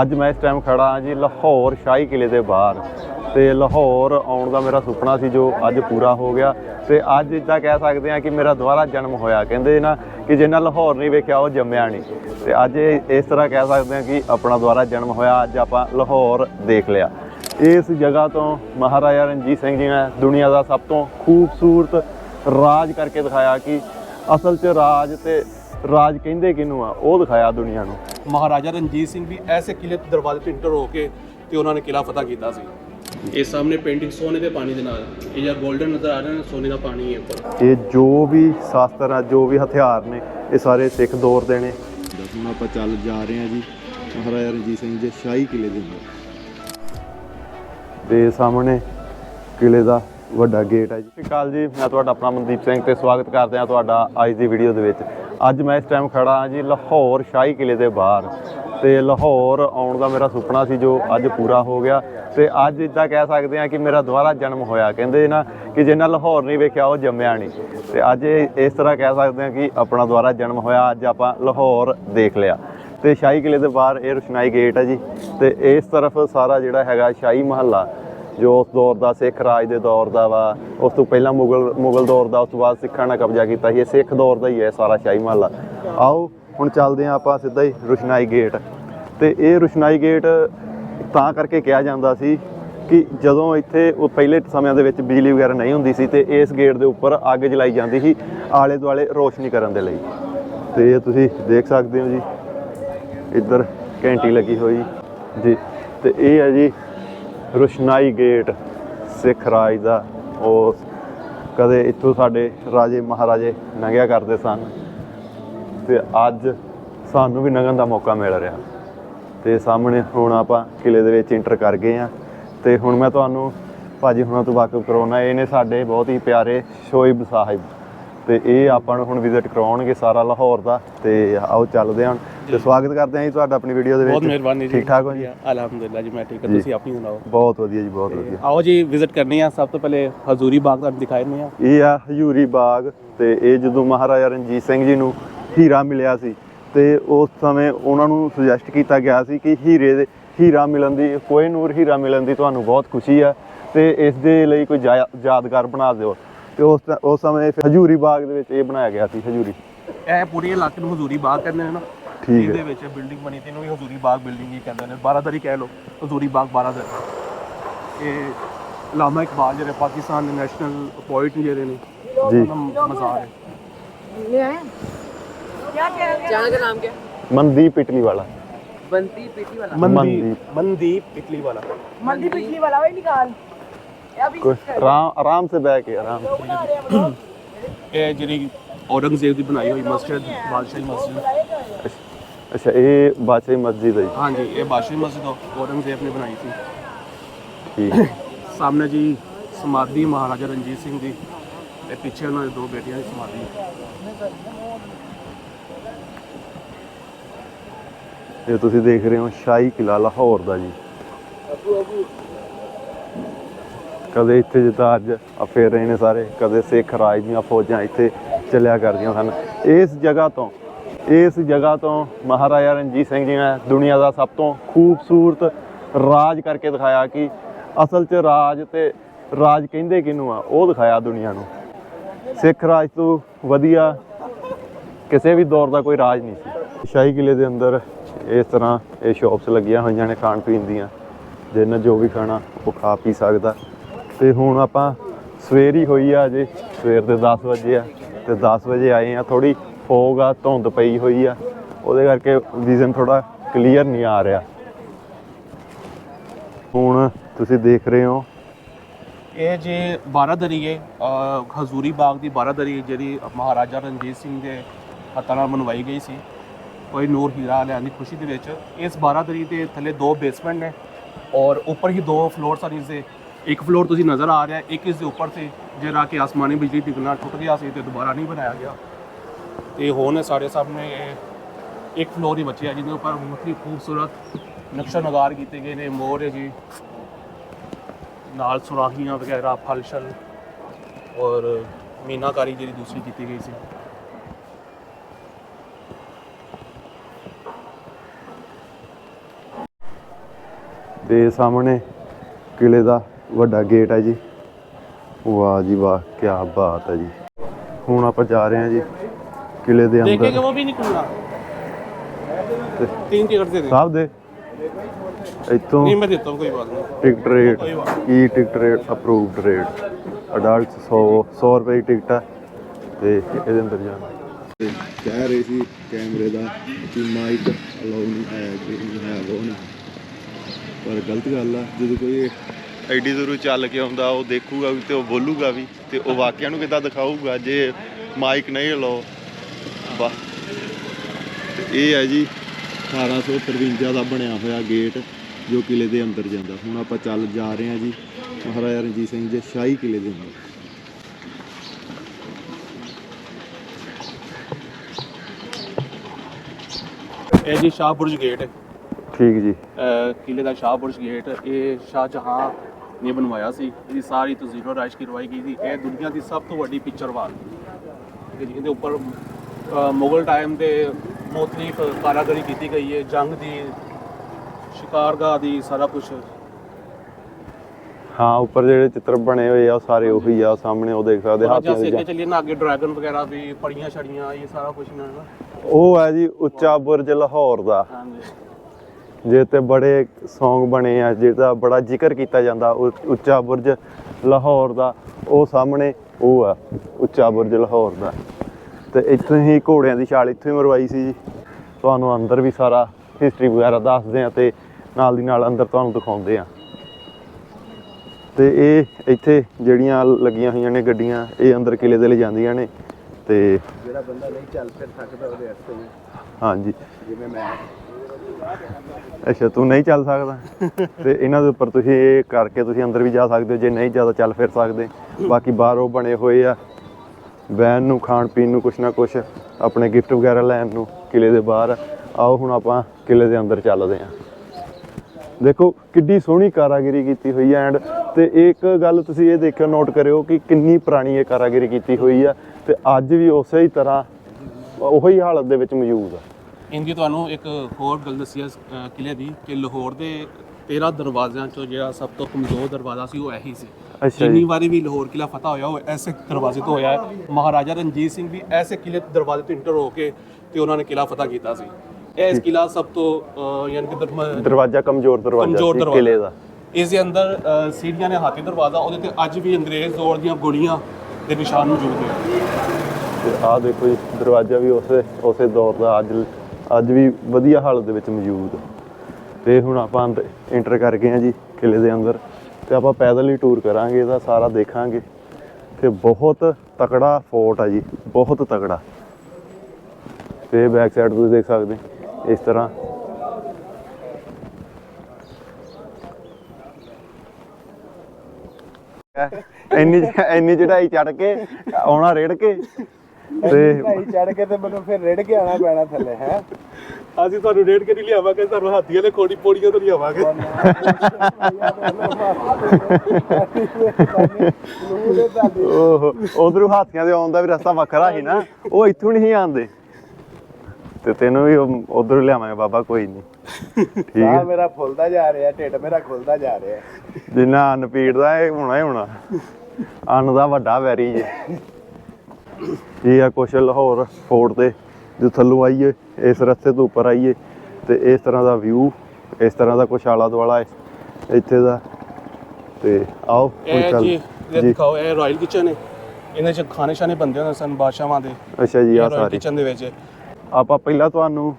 ਅੱਜ ਮੈਂ ਇਸ ਟਾਈਮ ਖੜਾ ਹਾਂ ਜੀ ਲਾਹੌਰ ਸ਼ਾਹੀ ਕਿਲੇ ਦੇ ਬਾਹਰ। ਤੇ ਲਾਹੌਰ ਆਉਣ ਦਾ ਮੇਰਾ ਸੁਪਨਾ ਸੀ ਜੋ ਅੱਜ ਪੂਰਾ ਹੋ ਗਿਆ। ਤੇ ਅੱਜ ਇਦਾਂ ਕਹਿ ਸਕਦੇ ਹਾਂ ਕਿ ਮੇਰਾ ਦੁਬਾਰਾ ਜਨਮ ਹੋਇਆ। ਕਹਿੰਦੇ ਨਾ ਕਿ ਜਿੰਨਾ ਲਾਹੌਰ ਨਹੀਂ ਵੇਖਿਆ, ਉਹ ਜੰਮਿਆ ਨਹੀਂ। ਤੇ ਅੱਜ ਇਸ ਤਰ੍ਹਾਂ ਕਹਿ ਸਕਦੇ ਹਾਂ ਕਿ ਆਪਣਾ ਦੁਬਾਰਾ ਜਨਮ ਹੋਇਆ, ਅੱਜ ਆਪਾਂ ਲਾਹੌਰ ਦੇਖ ਲਿਆ। ਇਸ ਜਗ੍ਹਾ ਤੋਂ ਮਹਾਰਾਜਾ ਰਣਜੀਤ ਸਿੰਘ ਜੀ ਨੇ ਦੁਨੀਆ ਦਾ ਸਭ ਤੋਂ ਖੂਬਸੂਰਤ ਰਾਜ ਕਰਕੇ ਦਿਖਾਇਆ ਕਿ ਅਸਲ 'ਚ ਰਾਜ ਤੇ ਰਾਜ ਕਹਿੰਦੇ ਕਿਹਨੂੰ ਆ? ਉਹ ਦਿਖਾਇਆ ਦੁਨੀਆ ਨੂੰ। ਮਹਾਰਾਜਾ ਰਣਜੀਤ ਸਿੰਘ ਵੀ ਐਸੇ ਕਿਲੇ ਦੇ ਦਰਵਾਜ਼ੇ ਤੇ ਇੰਟਰ ਹੋ ਕੇ ਤੇ ਉਹਨਾਂ ਨੇ ਕਿਲਾ ਫਤਹ ਕੀਤਾ ਸੀ। ਇਹ ਸਾਹਮਣੇ ਪੇਂਟਿੰਗ ਸੋਨੇ ਦੇ ਪਾਣੀ ਦੇ ਨਾਲ। ਇਹ ਜਿਹੜਾ 골ਡਨ ਨਜ਼ਰ ਆ ਰਿਹਾ ਨਾ ਸੋਨੇ ਦਾ ਪਾਣੀ ਹੈ ਉੱਪਰ। ਇਹ ਜੋ ਵੀ ਸ਼ਾਸਤਰ ਆ ਜੋ ਵੀ ਹਥਿਆਰ ਨੇ ਇਹ ਸਾਰੇ ਸਿੱਖ ਦੌਰ ਦੇ ਨੇ। ਹੁਣ ਆਪਾਂ ਚੱਲ ਜਾ ਰਹੇ ਹਾਂ ਜੀ ਮਹਾਰਾਜਾ ਰਣਜੀਤ ਸਿੰਘ ਦੇ ਸ਼ਾਹੀ ਕਿਲੇ ਦੇ ਅੰਦਰ ਤੇ ਸਾਹਮਣੇ ਕਿਲੇ ਦਾ ਵੱਡਾ ਗੇਟ ਹੈ ਜੀ। ਸਤਿ ਸ਼੍ਰੀ ਅਕਾਲ ਜੀ ਮੈਂ ਤੁਹਾਡਾ ਆਪਣਾ ਮਨਦੀਪ ਸਿੰਘ ਤੇ ਸਵਾਗਤ ਕਰਦੇ ਹਾਂ ਤੁਹਾਡਾ ਅੱਜ ਦੀ ਵੀਡੀਓ ਦੇ ਵਿੱਚ। ਅੱਜ ਮੈਂ ਇਸ ਟਾਈਮ ਖੜਾ ਹਾਂ ਜੀ ਲਾਹੌਰ ਸ਼ਾਹੀ ਕਿਲੇ ਦੇ ਬਾਹਰ। ਤੇ ਲਾਹੌਰ ਆਉਣ ਦਾ ਮੇਰਾ ਸੁਪਨਾ ਸੀ ਜੋ ਅੱਜ ਪੂਰਾ ਹੋ ਗਿਆ। ਤੇ ਅੱਜ ਇਦਾਂ ਕਹਿ ਸਕਦੇ ਹਾਂ ਕਿ ਮੇਰਾ ਦੁਬਾਰਾ ਜਨਮ ਹੋਇਆ। ਕਹਿੰਦੇ ਨਾ ਕਿ ਜਿੰਨਾ ਲਾਹੌਰ ਨਹੀਂ ਵੇਖਿਆ, ਉਹ ਜੰਮਿਆ ਨਹੀਂ। ਤੇ ਅੱਜ ਇਹ- ਇਸ ਤਰ੍ਹਾਂ ਕਹਿ ਸਕਦੇ ਹਾਂ ਕਿ ਆਪਣਾ ਦੁਬਾਰਾ ਜਨਮ ਹੋਇਆ। ਅੱਜ ਆਪਾਂ ਲਾਹੌਰ ਦੇਖ ਲਿਆ। ਤੇ ਸ਼ਾਹੀ ਕਿਲੇ ਦੇ ਬਾਹਰ ਇਹ ਰੁਸ਼ਨਾਈ ਗੇਟ ਹੈ ਜੀ। ਤੇ ਇਸ ਤਰਫ ਸਾਰਾ ਜਿਹੜਾ ਹੈਗਾ ਸ਼ਾਹੀ ਮਹੱਲਾ। ਜੋ ਉਸ ਦੌਰ ਦਾ ਸਿੱਖ ਰਾਜ ਦੇ ਦੌਰ ਦਾ ਵਾ, ਉਸ ਤੋਂ ਪਹਿਲਾਂ ਮੁਗਲ ਮੁਗਲ ਦੌਰ ਦਾ, ਉਸ ਤੋਂ ਬਾਅਦ ਸਿੱਖਾਂ ਨੇ ਕਬਜ਼ਾ ਕੀਤਾ ਸੀ। ਇਹ ਸਿੱਖ ਦੌਰ ਦਾ ਹੀ ਹੈ ਸਾਰਾ ਸ਼ਾਹੀ ਮਹੱਲਾ। ਆਓ, ਹੁਣ ਚੱਲਦੇ ਹਾਂ ਆਪਾਂ ਸਿੱਧਾ ਹੀ ਰੁਸ਼ਨਾਈ ਗੇਟ। ਤੇ ਇਹ ਰੁਸ਼ਨਾਈ ਗੇਟ ਤਾਂ ਕਰਕੇ ਕਿਹਾ ਜਾਂਦਾ ਸੀ ਕਿ ਜਦੋਂ ਇੱਥੇ ਉਹ ਪਹਿਲੇ ਸਮਿਆਂ ਦੇ ਵਿੱਚ ਬਿਜਲੀ ਵਗੈਰਾ ਨਹੀਂ ਹੁੰਦੀ ਸੀ ਤੇ ਇਸ ਗੇਟ ਦੇ ਉੱਪਰ ਅੱਗ ਜਲਾਈ ਜਾਂਦੀ ਸੀ ਆਲੇ ਦੁਆਲੇ ਰੋਸ਼ਨੀ ਕਰਨ ਦੇ ਲਈ। ਤੇ ਇਹ ਤੁਸੀਂ ਦੇਖ ਸਕਦੇ ਹੋ ਜੀ। ਇੱਧਰ ਘੰਟੀ ਲੱਗੀ ਹੋਈ। ਜੀ, ਤੇ ਇਹ ਹੈ ਜੀ ਰੁਸ਼ਨਾਈ ਗੇਟ, ਸਿੱਖ ਰਾਜ ਦਾ, ਉਹ ਕਦੇ ਇੱਥੋਂ ਸਾਡੇ ਰਾਜੇ ਮਹਾਰਾਜੇ ਲੰਘਿਆ ਕਰਦੇ ਸਨ ਤੇ ਅੱਜ ਸਾਨੂੰ ਵੀ ਲੰਘਣ ਦਾ ਮੌਕਾ ਮਿਲ ਰਿਹਾ। ਤੇ ਸਾਹਮਣੇ ਹੁਣ ਆਪਾਂ ਕਿਲੇ ਦੇ ਵਿੱਚ ਇੰਟਰ ਕਰ ਗਏ ਆ ਤੇ ਹੁਣ ਮੈਂ ਤੁਹਾਨੂੰ ਭਾਜੀ ਹੁਣਾਂ ਤੋਂ ਵਾਕਿਫ ਕਰਾਉਣਾ, ਇਹ ਨੇ ਸਾਡੇ ਬਹੁਤ ਹੀ ਪਿਆਰੇ ਸ਼ੋਇਬ ਸਾਹਿਬ। ਤੇ ਇਹ ਆਪਾਂ ਨੂੰ ਹੁਣ ਵਿਜ਼ਿਟ ਕਰਾਉਣਗੇ ਸਾਰਾ ਲਾਹੌਰ ਦਾ। ਤੇ ਆਓ ਚੱਲਦੇ ਹਾਂ। ਤੇ ਸਵਾਗਤ ਕਰਦੇ ਹਾਂ ਜੀ ਤੁਹਾਡਾ ਆਪਣੀ ਵੀਡੀਓ ਦੇ ਵਿੱਚ। ਬਹੁਤ ਮਿਹਰਬਾਨੀ ਜੀ। ਠੀਕ ਠਾਕ ਹੋ ਜੀ? ਅਲਹਮਦੁਲਿਲਾ ਜੀ ਮੈਂ ਠੀਕ ਹਾਂ। ਤੁਸੀਂ ਆਪਣੀ ਸੁਣਾਓ? ਬਹੁਤ ਵਧੀਆ ਜੀ ਬਹੁਤ ਵਧੀਆ। ਆਓ ਜੀ ਵਿਜ਼ਿਟ ਕਰਨੀ ਆ। ਸਭ ਤੋਂ ਪਹਿਲੇ ਹਜ਼ੂਰੀ ਬਾਗ ਤੁਹਾਨੂੰ ਦਿਖਾਏ ਨੇ ਆ। ਇਹ ਆ ਹਜੂਰੀ ਬਾਗ ਤੇ ਇਹ ਜਦੋਂ ਮਹਾਰਾਜਾ ਰਣਜੀਤ ਸਿੰਘ ਜੀ ਨੂੰ ਹੀਰਾ ਮਿਲਿਆ ਸੀ ਤੇ ਉਸ ਸਮੇਂ ਉਹਨਾਂ ਨੂੰ ਸੁਜੈਸਟ ਕੀਤਾ ਗਿਆ ਸੀ ਕਿ ਹੀਰੇ ਦੇ ਹੀਰਾ ਮਿਲਣ ਦੀ ਕੋਈ ਨੂਰ ਹੀਰਾ ਮਿਲਣ ਦੀ ਤੁਹਾਨੂੰ ਬਹੁਤ ਖੁਸ਼ੀ ਆ ਤੇ ਇਸ ਦੇ ਲਈ ਕੋਈ ਯਾਦਗਾਰ ਬਣਾ ਦਿਓ। ਤੇ ਉਸ ਉਸ ਸਮੇਂ ਹਜੂਰੀ ਬਾਗ ਦੇ ਵਿੱਚ ਇਹ ਬਣਾਇਆ ਗਿਆ ਸੀ ਹਜੂਰੀ। ਇਹ ਪੂਰੇ ਇਲਾਕੇ ਨੂੰ ਹਜ਼ੂਰੀ ਬਾਗ ਕਹਿੰਦੇ ਨੇ ਨਾ। ਠੀਕ ਇਹਦੇ ਹੈ ਵਿੱਚ ਬਿਲਡਿੰਗ ਬਣੀ ਤੇ ਇਹਨੂੰ ਵੀ ਹਜ਼ੂਰੀ ਬਾਗ ਬਿਲਡਿੰਗ ਹੀ ਕਹਿੰਦੇ ਨੇ ਬਾਰਾਦਰੀ ਕਹਿ ਲਓ ਹਜ਼ੂਰੀ ਬਾਗ ਬਾਰਾਦਰੀ ਇਹ ਲਾਮਾ ਇਕਬਾਲ ਜਿਹੜੇ ਪਾਕਿਸਤਾਨ ਦੇ ਨੈਸ਼ਨਲ ਪੋਇਟ ਜਿਹੜੇ ਨੇ ਜੀ ਉਹਨਾਂ ਦਾ ਮਜ਼ਾਰ ਹੈ जहाँ का नाम क्या ਮਨਦੀਪ ਇਟਲੀ ਵਾਲਾ बंती पीटी वाला ਮਨਦੀਪ ਮਨਦੀਪ ਇਟਲੀ ਵਾਲਾ मंदी पिछली वाला वही निकाल ये अभी ਕੋਈ ਆਰਾਮ ਆਰਾਮ ਸੇ ਬਹਿ ਕੇ ਆਰਾਮ ਸੇ ਇਹ ਜਿਹੜੀ ਔਰੰਗਜ਼ੇਬ ਦੀ ਬਣਾਈ ਹੋਈ ਮਸਜਿਦ ਬਾਦਸ਼ਾਹੀ ਮਸਜਿਦ ਅੱਛਾ ਇਹ ਬਾਦਸ਼ਾਹੀ ਮਸਜਿਦ ਹੈ ਜੀ। ਹਾਂਜੀ ਇਹ ਬਾਦਸ਼ਾਹੀ ਮਸਜਿਦ ਔਰੰਗਜ਼ੇਬ ਨੇ ਬਣਾਈ ਸੀ। ਠੀਕ ਹੈ। ਸਾਹਮਣੇ ਜੀ ਸਮਾਧੀ ਮਹਾਰਾਜਾ ਰਣਜੀਤ ਸਿੰਘ ਦੀ ਤੇ ਪਿੱਛੇ ਉਹਨਾਂ ਦੇ ਦੋ ਬੇਟੀਆਂ ਦੀ ਸਮਾਧੀ। ਇਹ ਤੁਸੀਂ ਦੇਖ ਰਹੇ ਹੋ ਸ਼ਾਹੀ ਕਿਲਾ ਲਾਹੌਰ ਦਾ ਜੀ। ਕਦੇ ਇੱਥੇ ਜਿੱਦਾਂ ਅੱਜ ਆ ਫੇਰ ਰਹੇ ਨੇ ਸਾਰੇ ਕਦੇ ਸਿੱਖ ਰਾਜ ਦੀਆਂ ਫੌਜਾਂ ਇੱਥੇ ਚੱਲਿਆ ਕਰਦੀਆਂ ਸਨ। ਇਸ ਜਗ੍ਹਾ ਤੋਂ ਇਸ ਜਗ੍ਹਾ ਤੋਂ ਮਹਾਰਾਜਾ ਰਣਜੀਤ ਸਿੰਘ ਜੀ ਨੇ ਦੁਨੀਆ ਦਾ ਸਭ ਤੋਂ ਖੂਬਸੂਰਤ ਰਾਜ ਕਰਕੇ ਦਿਖਾਇਆ ਕਿ ਅਸਲ 'ਚ ਰਾਜ ਤੇ ਰਾਜ ਕਹਿੰਦੇ ਕਿਹਨੂੰ ਆ? ਉਹ ਦਿਖਾਇਆ ਦੁਨੀਆ ਨੂੰ। ਸਿੱਖ ਰਾਜ ਤੋਂ ਵਧੀਆ ਕਿਸੇ ਵੀ ਦੌਰ ਦਾ ਕੋਈ ਰਾਜ ਨਹੀਂ ਸੀ। ਸ਼ਾਹੀ ਕਿਲੇ ਦੇ ਅੰਦਰ ਇਸ ਤਰ੍ਹਾਂ ਇਹ ਸ਼ਾਪਸ ਲੱਗੀਆਂ ਹੋਈਆਂ ਨੇ ਖਾਣ ਪੀਣ ਦੀਆਂ। ਜਿਹਨਾਂ ਜੋ ਵੀ ਖਾਣਾ ਉਹ ਖਾ ਪੀ ਸਕਦਾ। ਤੇ ਹੁਣ ਆਪਾਂ ਸਵੇਰ ਹੀ ਹੋਈ ਆ ਅਜੇ। ਸਵੇਰ ਦੇ 10 ਵਜੇ ਆ ਤੇ 10 ਵਜੇ ਆਏ ਆ ਥੋੜੀ ਫੋਗ ਆ ਧੁੰਦ ਪਈ ਹੋਈ ਆ। ਉਹਦੇ ਕਰਕੇ ਵਿਜ਼ਨ ਥੋੜਾ ਕਲੀਅਰ ਨਹੀਂ ਆ ਰਿਹਾ। ਹੁਣ ਤੁਸੀਂ ਦੇਖ ਰਹੇ ਹੋ। ਇਹ ਜੇ ਬਾਰਾਦਰੀ ਹੈ ਹਜ਼ੂਰੀ ਬਾਗ ਦੀ ਬਾਰਾਦਰੀ ਜਿਹੜੀ ਮਹਾਰਾਜਾ ਰਣਜੀਤ ਸਿੰਘ ਦੇ ਹੱਥਾਂ ਨਾਲ ਬਣਵਾਈ ਗਈ ਸੀ, ਕੋਈ ਨੂਰ ਹੀਰਾ ਲਿਆਉਣ ਦੀ ਖੁਸ਼ੀ ਦੇ ਵਿੱਚ, ਇਸ ਬਾਰਾਦਰੀ ਦੇ ਥੱਲੇ ਦੋ ਬੇਸਮੈਂਟ ਨੇ ਔਰ ਉੱਪਰ ਹੀ ਦੋ ਫਲੋਰਸ ਹਨ ਇਸ ਦੇ। ਇੱਕ ਫਲੋਰ ਤੁਸੀਂ ਨਜ਼ਰ ਆ ਰਿਹਾ, ਇੱਕ ਇਸ ਦੇ ਉੱਪਰ ਸੀ ਜਿਹੜਾ ਕਿ ਆਸਮਾਨੀ ਬਿਜਲੀ ਟਿਕਣਾ ਟੁੱਟ ਗਿਆ ਸੀ ਤੇ ਦੁਬਾਰਾ ਨਹੀਂ ਬਣਾਇਆ ਗਿਆ। ਤੇ ਹੁਣ ਸਾਡੇ ਸਾਹਮਣੇ ਇਹ ਇੱਕ ਫਲੋਰ ਹੀ ਬਚਿਆ ਜਿਹਦੇ ਉੱਪਰ ਬਹੁਤ ਹੀ ਖੂਬਸੂਰਤ ਨਕਸ਼ਾ ਨਗਾਰ ਕੀਤੇ ਗਏ ਨੇ, ਮੋਰ ਹੈ ਜੀ, ਨਾਲ ਸੁਰਾਖੀਆਂ ਵਗੈਰਾ ਫਲਸ਼ਲ ਔਰ ਮੀਨਾਕਾਰੀ ਜਿਹੜੀ ਦੂਸਰੀ ਕੀਤੀ ਗਈ ਸੀ। ਤੇ ਸਾਹਮਣੇ ਕਿਲੇ ਦਾ ਵੱਡਾ ਗੇਟ ਹੈ ਜੀ। ਵਾਹ ਜੀ ਵਾਹ ਕੀ ਬਾਤ ਹੈ ਜੀ। ਹੁਣ ਆਪਾਂ ਜਾ ਰਹੇ ਹਾਂ ਜੀ। ਕਿਲੇ ਦੇ देखेंगे ਅੰਦਰ वो भी नहीं खुलना तीन टिकट दे दे ਸਾਹਿਬ ਦੇ ਇੱਥੋਂ नहीं मैं देता हूँ कोई बात नहीं ਟਿਕਟ ਰੇਟ ਕੀ ticket rate approved rate adult 100 100 ਰੁਪਏ ਦੀ ਟਿਕਟ ਹੈ ਤੇ ਇਹਦੇ ਅੰਦਰ ਜਾਣਾ ਤੇ ਕਹਿ ਰਹੇ ਸੀ ਕੈਮਰੇ ਦਾ ਕਿ ਮਾਈਕ ਅਲਾਉ ਨਹੀਂ ਹੈ ਕਿ ਨਹੀਂ ਹੈ ਉਹ ਨਹੀਂ ਪਰ ਗਲਤ ਗੱਲ ਆ ਜਦੋਂ ਕੋਈ ਐਡੀ ਦੂਰੋਂ ਚੱਲ ਕੇ ਆਉਂਦਾ ਉਹ ਦੇਖੂਗਾ ਵੀ ਤੇ ਉਹ ਬੋਲੂਗਾ ਵੀ ਤੇ ਉਹ ਵਾਕਿਆ ਨੂੰ ਕਿੱਦਾਂ ਦਿਖਾਊਗਾ ਜੇ ਮਾਈਕ ਨਹੀਂ ਅਲਾਉ ਵਾਹ ਤੇ ਇਹ ਹੈ ਜੀ 1853 ਦਾ ਬਣਿਆ ਹੋਇਆ ਗੇਟ ਜੋ ਕਿਲੇ ਦੇ ਅੰਦਰ ਜਾਂਦਾ। ਹੁਣ ਆਪਾਂ ਚੱਲ ਜਾ ਰਹੇ ਹਾਂ ਜੀ ਮਹਾਰਾਜਾ ਰਣਜੀਤ ਸਿੰਘ ਦੇ ਸ਼ਾਹੀ ਕਿਲੇ ਦੇ ਅੰਦਰ। ਇਹ ਜੀ ਸ਼ਾਹਬੁਰਜ ਗੇਟ। ਹੈ ਠੀਕ ਜੀ। ਕਿਲੇ ਦਾ ਸ਼ਾਹਬੁਰਜ ਗੇਟ ਇਹ ਸ਼ਾਹਜਹਾਂ ਨੇ ਬਣਵਾਇਆ ਸੀ। ਇਹਦੀ ਸਾਰੀ ਤਜ਼ੀਰੋ ਰਾਇਸ਼ ਕਰਵਾਈ ਗਈ ਸੀ ਇਹ ਦੁਨੀਆ ਦੀ ਸਭ ਤੋਂ ਵੱਡੀ ਪਿਕਚਰ ਵਾਲ ਇਹਦੇ ਉੱਪਰ ਮੁਗਲ ਟਾਈਮ ਦੇ ਮੁਖਤਲਿਫ ਕਾਰਾਗਰੀ ਕੀਤੀ ਗਈ ਹੈ ਜੰਗ ਦੀ ਸ਼ਿਕਾਰਗਾਹ ਦੀ ਸਾਰਾ ਕੁਝ ਹਾਂ ਉੱਪਰ ਜਿਹੜੇ ਚਿੱਤਰ ਬਣੇ ਹੋਏ ਆ ਸਾਰੇ ਉਹੀ ਆ ਸਾਹਮਣੇ ਉਹ ਦੇਖ ਸਕਦੇ ਹਾਥੀਆਂ ਜੈਸੇ ਦੇ ਅੱਗੇ ਚੱਲੀਏ ਨਾ ਅੱਗੇ ਡਰੈਗਨ ਵਗੈਰਾ ਵੀ ਪੜੀਆਂ ਛੜੀਆਂ ਇਹ ਸਾਰਾ ਕੁਝ ਨਾ ਉਹ ਹੈ ਜੀ ਉੱਚਾ ਬੁਰਜ ਲਾਹੌਰ ਦਾ। ਹਾਂਜੀ। ਜੇ ਤੇ ਬੜੇ Song ਬਣੇ ਆ ਜਿਹਦਾ ਬੜਾ ਜ਼ਿਕਰ ਕੀਤਾ ਜਾਂਦਾ ਉੱਚਾ ਬੁਰਜ ਲਾਹੌਰ ਦਾ ਉਹ ਸਾਹਮਣੇ ਉਹ ਆ ਉੱਚਾ ਬੁਰਜ ਲਾਹੌਰ ਦਾ। ਤੇ ਇੱਥੋਂ ਹੀ ਘੋੜਿਆਂ ਦੀ ਛਾਲ ਇੱਥੋਂ ਹੀ ਮਰਵਾਈ ਸੀ ਜੀ। ਤੁਹਾਨੂੰ ਅੰਦਰ ਵੀ ਸਾਰਾ ਹਿਸਟਰੀ ਵਗੈਰਾ ਦੱਸਦੇ ਆ ਤੇ ਨਾਲ ਦੀ ਨਾਲ ਅੰਦਰ ਤੁਹਾਨੂੰ ਦਿਖਾਉਂਦੇ ਆ ਤੇ ਇਹ ਇੱਥੇ ਜਿਹੜੀਆਂ ਲੱਗੀਆਂ ਹੋਈਆਂ ਨੇ ਗੱਡੀਆਂ ਇਹ ਅੰਦਰ ਕਿਲੇ ਦੇ ਲੈ ਜਾਂਦੀਆਂ ਨੇ ਤੇ ਜਿਹੜਾ ਬੰਦਾ ਨਹੀਂ ਚੱਲ ਫਿਰ ਸਕਦਾ ਉਹਦੇ ਵਾਸਤੇ ਹਾਂਜੀ। ਜਿਵੇਂ ਮੈਂ। ਅੱਛਾ ਤੂੰ ਨਹੀਂ ਚੱਲ ਸਕਦਾ? ਤੇ ਇਹਨਾਂ ਦੇ ਉੱਪਰ ਤੁਸੀਂ ਇਹ ਕਰਕੇ ਤੁਸੀਂ ਅੰਦਰ ਵੀ ਜਾ ਸਕਦੇ ਹੋ। ਜੇ ਨਹੀਂ ਜ਼ਿਆਦਾ ਚੱਲ ਫਿਰ ਸਕਦੇ। ਬਾਕੀ ਬਾਹਰੋਂ ਬਣੇ ਹੋਏ ਆ। ਵੈਨ ਨੂੰ, ਖਾਣ ਪੀਣ ਨੂੰ, ਕੁਛ ਨਾ ਕੁਛ, ਆਪਣੇ ਗਿਫਟ ਵਗੈਰਾ ਲੈਣ ਨੂੰ, ਕਿਲੇ ਦੇ ਬਾਹਰ। ਆਓ ਹੁਣ ਆਪਾਂ ਕਿਲੇ ਦੇ ਅੰਦਰ ਚੱਲਦੇ ਆਂ ਦੇਖੋ, ਕਿੱਡੀ ਸੋਹਣੀ ਕਾਰਾਗਰੀ ਕੀਤੀ ਹੋਈ ਹੈ ਐਂਡ ਤੇ ਇੱਕ ਗੱਲ ਤੁਸੀਂ ਇਹ ਦੇਖਿਓ ਨੋਟ ਕਰਿਓ ਕਿ ਕਿੰਨੀ ਪੁਰਾਣੀ ਇਹ ਕਾਰਾਗਰੀ ਕੀਤੀ ਹੋਈ ਆ ਤੇ ਅੱਜ ਵੀ ਉਸੇ ਹੀ ਤਰ੍ਹਾਂ, ਉਹੀ ਹਾਲਤ ਦੇ ਵਿੱਚ ਮੌਜੂਦ ਆ। ਇੰਦੀ ਤੁਹਾਨੂੰ ਇੱਕ ਹੋਰ ਗੱਲ ਦੱਸੀ ਹੈ ਅਹ ਕਿਲ੍ਹੇ ਦੀ ਕਿ ਲਾਹੌਰ ਦੇ 13 ਦਰਵਾਜ਼ਿਆਂ ਚੋਂ ਜਿਹੜਾ ਸਭ ਤੋਂ ਕਮਜ਼ੋਰ ਦਰਵਾਜ਼ਾ ਸੀ ਉਹ ਇਹੀ ਸੀ। ਅੱਛਾ ਜਿੰਨੀ ਵਾਰੀ ਵੀ ਲਾਹੌਰ ਕਿਲਾ ਫਤਹ ਹੋਇਆ ਉਹ ਐਸੇ ਦਰਵਾਜ਼ੇ ਤੋਂ ਹੋਇਆ। ਹੈ। ਮਹਾਰਾਜਾ ਰਣਜੀਤ ਸਿੰਘ ਵੀ ਐਸੇ ਕਿਲੇ ਦਰਵਾਜ਼ੇ ਤੋਂ ਇੰਟਰ ਹੋ ਕੇ ਤੇ ਉਹਨਾਂ ਨੇ ਕਿਲਾ ਫਤਹ ਕੀਤਾ ਸੀ। ਇਹ ਇਸ ਕਿਲਾ ਸਭ ਤੋਂ ਅਹ, ਯਾਨੀ ਕਿ ਦਰਮ- ਦਰਵਾਜ਼ਾ ਕਮਜ਼ੋਰ ਦਰਵਾਜ਼ਾ ਕਮਜ਼ੋਰ ਸੀ ਦਰਵਾਜ਼ਾ। ਕਿਲੇ ਦਾ। ਇਸ ਦੇ ਅੰਦਰ ਅਹ, ਸੀੜੀਆਂ ਨੇ ਹਾਥੀ ਦਰਵਾਜ਼ਾ ਉਹਦੇ ਤੇ ਅੱਜ ਵੀ ਅੰਗਰੇਜ਼ ਦੌਰ ਦੀਆਂ ਗੋਲੀਆਂ ਦੇ ਨਿਸ਼ਾਨ ਮੌਜੂਦ ਨੇ। ਤੇ ਆਹ ਦੇਖੋ ਜੀ ਦਰਵਾਜ਼ਾ ਵੀ ਉਸੇ ਉਸੇ ਦੌਰ ਦਾ ਅੱਜ ਅੱਜ ਵੀ ਵਧੀਆ ਹਾਲਤ ਦੇ ਵਿੱਚ ਮੌਜੂਦ। ਤੇ ਹੁਣ ਆਪਾਂ ਅੰਦਰ ਐਂਟਰ ਕਰ ਗਏ ਹਾਂ ਜੀ ਕਿਲੇ ਦੇ ਅੰਦਰ ਤੇ ਆਪਾਂ ਪੈਦਲ ਹੀ ਟੂਰ ਕਰਾਂਗੇ ਇਹਦਾ ਸਾਰਾ ਦੇਖਾਂਗੇ। ਤੇ ਬਹੁਤ ਤਕੜਾ ਫੋਰਟ ਆ ਜੀ ਬਹੁਤ ਤਕੜਾ। ਤੇ ਬੈਕ ਸਾਈਡ ਤੁਸੀਂ ਦੇਖ ਸਕਦੇ ਇਸ ਤਰ੍ਹਾਂ। ਇੰਨੀ ਇੰਨੀ ਚੜਾਈ ਚੜ ਕੇ ਆਉਣਾ ਰੇੜ ਕੇ ਤੇ ਭਾਈ ਚੜ ਕੇ ਤੇ ਮੈਨੂੰ ਫਿਰ ਰਿੜ ਕੇ ਆਣਾ ਪੈਣਾ ਥੱਲੇ ਹੈ? ਅਸੀਂ ਤੁਹਾਨੂੰ ਰੇਡ ਕੇ ਨਹੀਂ ਲਿਆਵਾਂਗੇ ਤੁਹਾਨੂੰ ਹਾਥੀਆਂ ਦੇ ਖੋੜੀ ਪੋੜੀਆਂ ਤੋਂ ਲਿਆਵਾਂਗੇ। ਓਹ ਉਧਰੋਂ ਹਾਥੀਆਂ ਦੇ ਆਉਣ ਦਾ ਵੀ ਰਸਤਾ ਵੱਖਰਾ ਸੀ ਨਾ ਉਹ ਇੱਥੋਂ ਨਹੀਂ ਆਉਂਦੇ। ਤੇ ਤੈਨੂੰ ਵੀ ਉਧਰ ਲਿਆਵਾਂਗੇ ਬਾਬਾ ਕੋਈ ਨਹੀਂ। ਠੀਕ ਹੈ ਮੇਰਾ ਫੁੱਲਦਾ ਜਾ ਰਿਹਾ ਢਿੱਡ ਮੇਰਾ ਖੁੱਲਦਾ ਜਾ ਰਿਹਾ। ਜਿੰਨਾ ਅੰਨ ਪੀੜਦਾ ਇਹ ਹੋਣਾ ਹੀ ਹੋਣਾ। ਅੰਨ ਦਾ ਵੱਡਾ ਵੈਰੀ ਜੇ। ਇਹ ਆ ਕੁਛ ਲਾਹੌਰ ਫੋਰਟ ਤੇ। ਜੋ ਥੱਲੋਂ ਆਈਏ ਇਸ ਰਸਤੇ ਤੋਂ ਉੱਪਰ ਆਈਏ ਤੇ ਇਸ ਤਰ੍ਹਾਂ ਦਾ ਵਿਊ ਇਸ ਤਰ੍ਹਾਂ ਦਾ ਕੁਛ ਆਲਾ ਦੁਆਲਾ ਹੈ ਇੱਥੇ ਦਾ। ਤੇ ਆਓ ਇਹ ਚੱਲ ਜੀ ਇਹ ਦਿਖਾਓ ਇਹ ਰਾਇਲ ਕਿਚਨ ਹੈ। ਇਹਨਾਂ 'ਚ ਖਾਣੇ ਸ਼ਾਨੇ ਬਣਦੇ ਹੁੰਦੇ ਸਨ ਬਾਦਸ਼ਾਹਾਂ ਦੇ। ਅੱਛਾ ਜੀ ਆ ਸਾਰੀ। ਕਿਚਨ ਦੇ ਵਿੱਚ। ਆਪਾਂ ਪਹਿਲਾਂ ਤੁਹਾਨੂੰ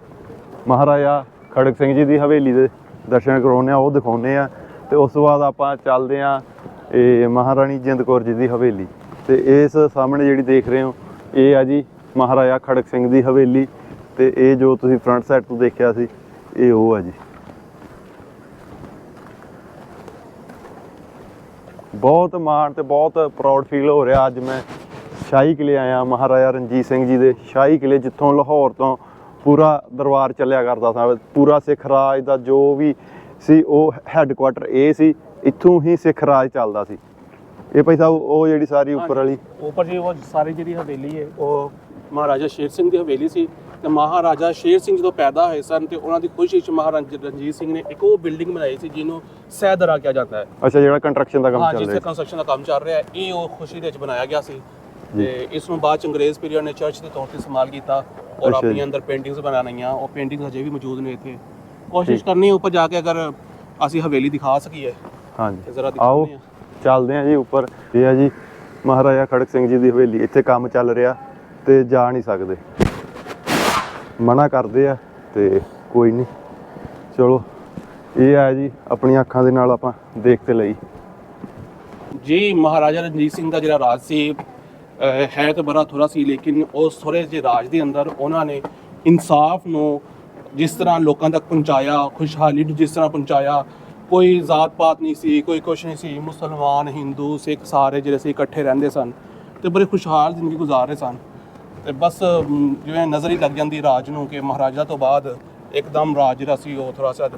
ਮਹਾਰਾਜਾ ਖੜਕ ਸਿੰਘ ਜੀ ਦੀ ਹਵੇਲੀ ਦੇ ਦਰਸ਼ਨ ਕਰਾਉਨੇ ਆ ਉਹ ਦਿਖਾਉਨੇ ਆ ਤੇ ਉਸ ਤੋਂ ਬਾਅਦ ਆਪਾਂ ਚੱਲਦੇ ਆ ਇਹ ਮਹਾਰਾਣੀ ਜਿੰਦ ਕੌਰ ਜੀ ਦੀ ਹਵੇਲੀ। ਤੇ ਇਸ ਸਾਹਮਣੇ ਜਿਹੜੀ ਦੇਖ ਰਹੇ ਹੋ ਇਹ ਆ ਜੀ ਮਹਾਰਾਜਾ ਖੜਕ ਸਿੰਘ ਦੀ ਹਵੇਲੀ ਤੇ ਇਹ ਜੋ ਤੁਸੀਂ ਫਰੰਟ ਸਾਈਡ ਤੋਂ ਦੇਖਿਆ ਸੀ ਇਹ ਉਹ ਆ ਜੀ। ਬਹੁਤ ਮਾਣ ਤੇ ਬਹੁਤ ਪ੍ਰਾਊਡ ਫੀਲ ਹੋ ਰਿਹਾ ਅੱਜ ਮੈਂ ਸ਼ਾਹੀ ਕਿਲੇ ਆਇਆ ਮਹਾਰਾਜਾ ਰਣਜੀਤ ਸਿੰਘ ਜੀ ਦੇ ਸ਼ਾਹੀ ਕਿਲੇ ਜਿੱਥੋਂ ਲਾਹੌਰ ਤੋਂ ਪੂਰਾ ਦਰਬਾਰ ਚੱਲਿਆ ਕਰਦਾ ਸੀ। ਪੂਰਾ ਸਿੱਖ ਰਾਜ ਦਾ ਜੋ ਵੀ ਸੀ ਉਹ ਹੈੱਡਕੁਆਟਰ ਇਹ ਸੀ ਇੱਥੋਂ ਹੀ ਸਿੱਖ ਰਾਜ ਚੱਲਦਾ ਸੀ। ਇਹ ਭਾਈ ਸਾਹਿਬ ਉਹ ਜਿਹੜੀ ਸਾਰੀ ਉੱਪਰ ਵਾਲੀ ਉੱਪਰ ਜੀ ਉਹ ਸਾਰੀ ਜਿਹੜੀ ਹਵੇਲੀ ਹੈ ਉਹ ਮਹਾਰਾਜਾ ਸ਼ੇਰ ਸਿੰਘ ਦੀ ਹਵੇਲੀ ਸੀ ਤੇ ਮਹਾਰਾਜਾ ਸ਼ੇਰ ਸਿੰਘ ਜਦੋਂ ਪੈਦਾ ਹੋਏ ਸਨ ਤੇ ਉਹਨਾਂ ਦੀ ਖੁਸ਼ੀ ਵਿੱਚ ਮਹਾਰਾਜਾ ਰਣਜੀਤ ਸਿੰਘ ਨੇ ਇੱਕ ਉਹ ਬਿਲਡਿੰਗ ਬਣਾਈ ਸੀ ਜਿਹਨੂੰ ਸੈਦਰਾ ਕਿਹਾ ਜਾਂਦਾ ਹੈ। ਅੱਛਾ ਜਿਹੜਾ ਕੰਸਟਰਕਸ਼ਨ ਦਾ ਕੰਮ ਹਾਂ ਚੱਲ ਜਿੱਥੇ ਰਿਹਾ ਕੰਸਟਰਕਸ਼ਨ ਦਾ ਕੰਮ ਚੱਲ ਰਿਹਾ ਹੈ ਇਹ ਉਹ ਖੁਸ਼ੀ ਦੇ ਵਿੱਚ ਬਣਾਇਆ ਗਿਆ ਸੀ। ਤੇ ਇਸ ਨੂੰ ਬਾਅਦ ਚ ਅੰਗਰੇਜ਼ ਪੀਰੀਅਡ ਨੇ ਚਰਚ ਦੇ ਤੌਰ ਤੇ ਇਸਤੇਮਾਲ ਕੀਤਾ ਔਰ। ਆਪਣੀ ਅੰਦਰ ਪੇਂਟਿੰਗਸ ਬਣਾਉਣੀਆਂ ਉਹ ਪੇਂਟਿੰਗਸ ਅਜੇ ਵੀ ਮੌਜੂਦ ਨੇ ਇੱਥੇ। ਕੋਸ਼ਿਸ਼ ਕਰਨੀ ਹੈ ਉੱਪਰ ਜਾ ਕੇ ਅਗਰ ਅਸੀਂ ਹਵੇਲੀ ਦਿਖਾ ਸਕੀਏ। ਤੇ ਹਾਂਜੀ ਜ਼ਰਾ ਆਓ ਹਾਂ। ਚੱਲਦੇ ਹਾਂ ਜੀ ਉੱਪਰ। ਇਹ ਹੈ ਜੀ ਮਹਾਰਾਜਾ ਖੜਕ ਸਿੰਘ ਜੀ ਦੀ ਹਵੇਲੀ। ਇੱਥੇ ਕੰਮ ਚੱਲ ਰਿਹਾ। ਤੇ ਜਾ ਨਹੀਂ ਸਕਦੇ। ਮਨਾ ਕਰਦੇ ਆ ਤੇ ਕੋਈ ਨਹੀਂ। ਚਲੋ, ਇਹ ਹੈ ਜੀ ਆਪਣੀਆਂ ਅੱਖਾਂ ਦੇ ਨਾਲ ਆਪਾਂ ਦੇਖ ਤੇ ਲਈ। ਜੀ, ਮਹਾਰਾਜਾ ਰਣਜੀਤ ਸਿੰਘ ਦਾ ਜਿਹੜਾ ਰਾਜ ਸੀ, ਅਹ, ਹੈ ਤਾਂ ਬੜਾ ਥੋੜਾ ਸੀ, ਲੇਕਿਨ ਉਸ ਥੋੜੇ ਜਿਹੇ ਰਾਜ ਦੇ ਅੰਦਰ ਉਹਨਾਂ ਨੇ ਇਨਸਾਫ ਨੂੰ ਜਿਸ ਤਰ੍ਹਾਂ ਲੋਕਾਂ ਤੱਕ ਪਹੁੰਚਾਇਆ, ਖੁਸ਼ਹਾਲੀ ਨੂੰ ਜਿਸ ਤਰ੍ਹਾਂ ਪਹੁੰਚਾਇਆ, ਕੋਈ ਜ਼ਾਤ ਪਾਤ ਨਹੀਂ ਸੀ, ਕੋਈ ਕੁਛ ਨਹੀਂ ਸੀ। ਮੁਸਲਮਾਨ, ਹਿੰਦੂ, ਸਿੱਖ ਸਾਰੇ ਜਿਹੜੇ ਸੀ ਇਕੱਠੇ ਰਹਿੰਦੇ ਸਨ ਤੇ ਬੜੇ ਖੁਸ਼ਹਾਲ ਜ਼ਿੰਦਗੀ ਗੁਜ਼ਾਰ ਰਹੇ ਸਨ। ਤੇ ਬਸ ਅਮ, ਜਿਵੇਂ ਨਜ਼ਰ ਹੀ ਲੱਗ ਜਾਂਦੀ ਰਾਜ ਨੂੰ ਕਿ ਮਹਾਰਾਜਾ ਤੋਂ ਬਾਅਦ ਇੱਕਦਮ ਰਾਜ ਜਿਹੜਾ ਸੀ ਉਹ ਥੋੜਾ ਸਾ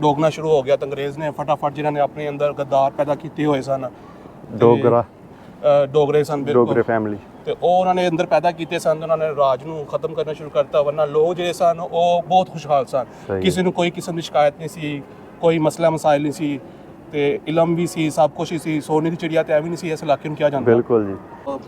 ਡੋਗਣਾ ਸ਼ੁਰੂ ਹੋ ਗਿਆ। ਤਾਂ ਅੰਗਰੇਜ਼ ਨੇ ਫਟਾਫਟ ਜਿਨ੍ਹਾਂ ਨੇ ਆਪਣੇ ਅੰਦਰ ਗੱਦਾਰ ਪੈਦਾ ਕੀਤੇ ਹੋਏ ਸਨ ਤੇ, ਡੋਗਰਾ। ਅ, ਡੋਗਰੇ ਸਨ ਡੋਗਰੇ ਬਿਲਕੁਲ ਫੈਮਿਲੀ ਤੇ ਉਹ ਉਹਨਾਂ ਨੇ ਅੰਦਰ ਪੈਦਾ ਕੀਤੇ ਸਨ ਉਹਨਾਂ ਨੇ ਰਾਜ ਨੂੰ ਖਤਮ ਕਰਨਾ ਸ਼ੁਰੂ ਕਰਤਾ ਵਰਨਾ ਲੋਕ ਜਿਹੜੇ ਸਨ ਉਹ ਬਹੁਤ ਖੁਸ਼ਹਾਲ ਸਨ। ਸਹੀ। ਕਿਸੇ ਨੂੰ ਕੋਈ ਕਿਸਮ ਦੀ ਸ਼ਿਕਾਇਤ ਨਹੀਂ ਸੀ ਕੋਈ ਮਸਲਾ ਮਸਾਇਲ ਨਹੀਂ ਸੀ। ਤੇ ਇਲਮ ਵੀ ਸੀ ਸਭ ਕੁਝ ਸੀ ਸੋਨੇ ਦੀ ਚਿੜੀਆ ਤੇ ਐਵੇਂ ਨਹੀਂ ਸੀ ਇਸ ਇਲਾਕੇ ਨੂੰ ਕਿਹਾ ਜਾਂਦਾ। ਬਿਲਕੁਲ ਜੀ।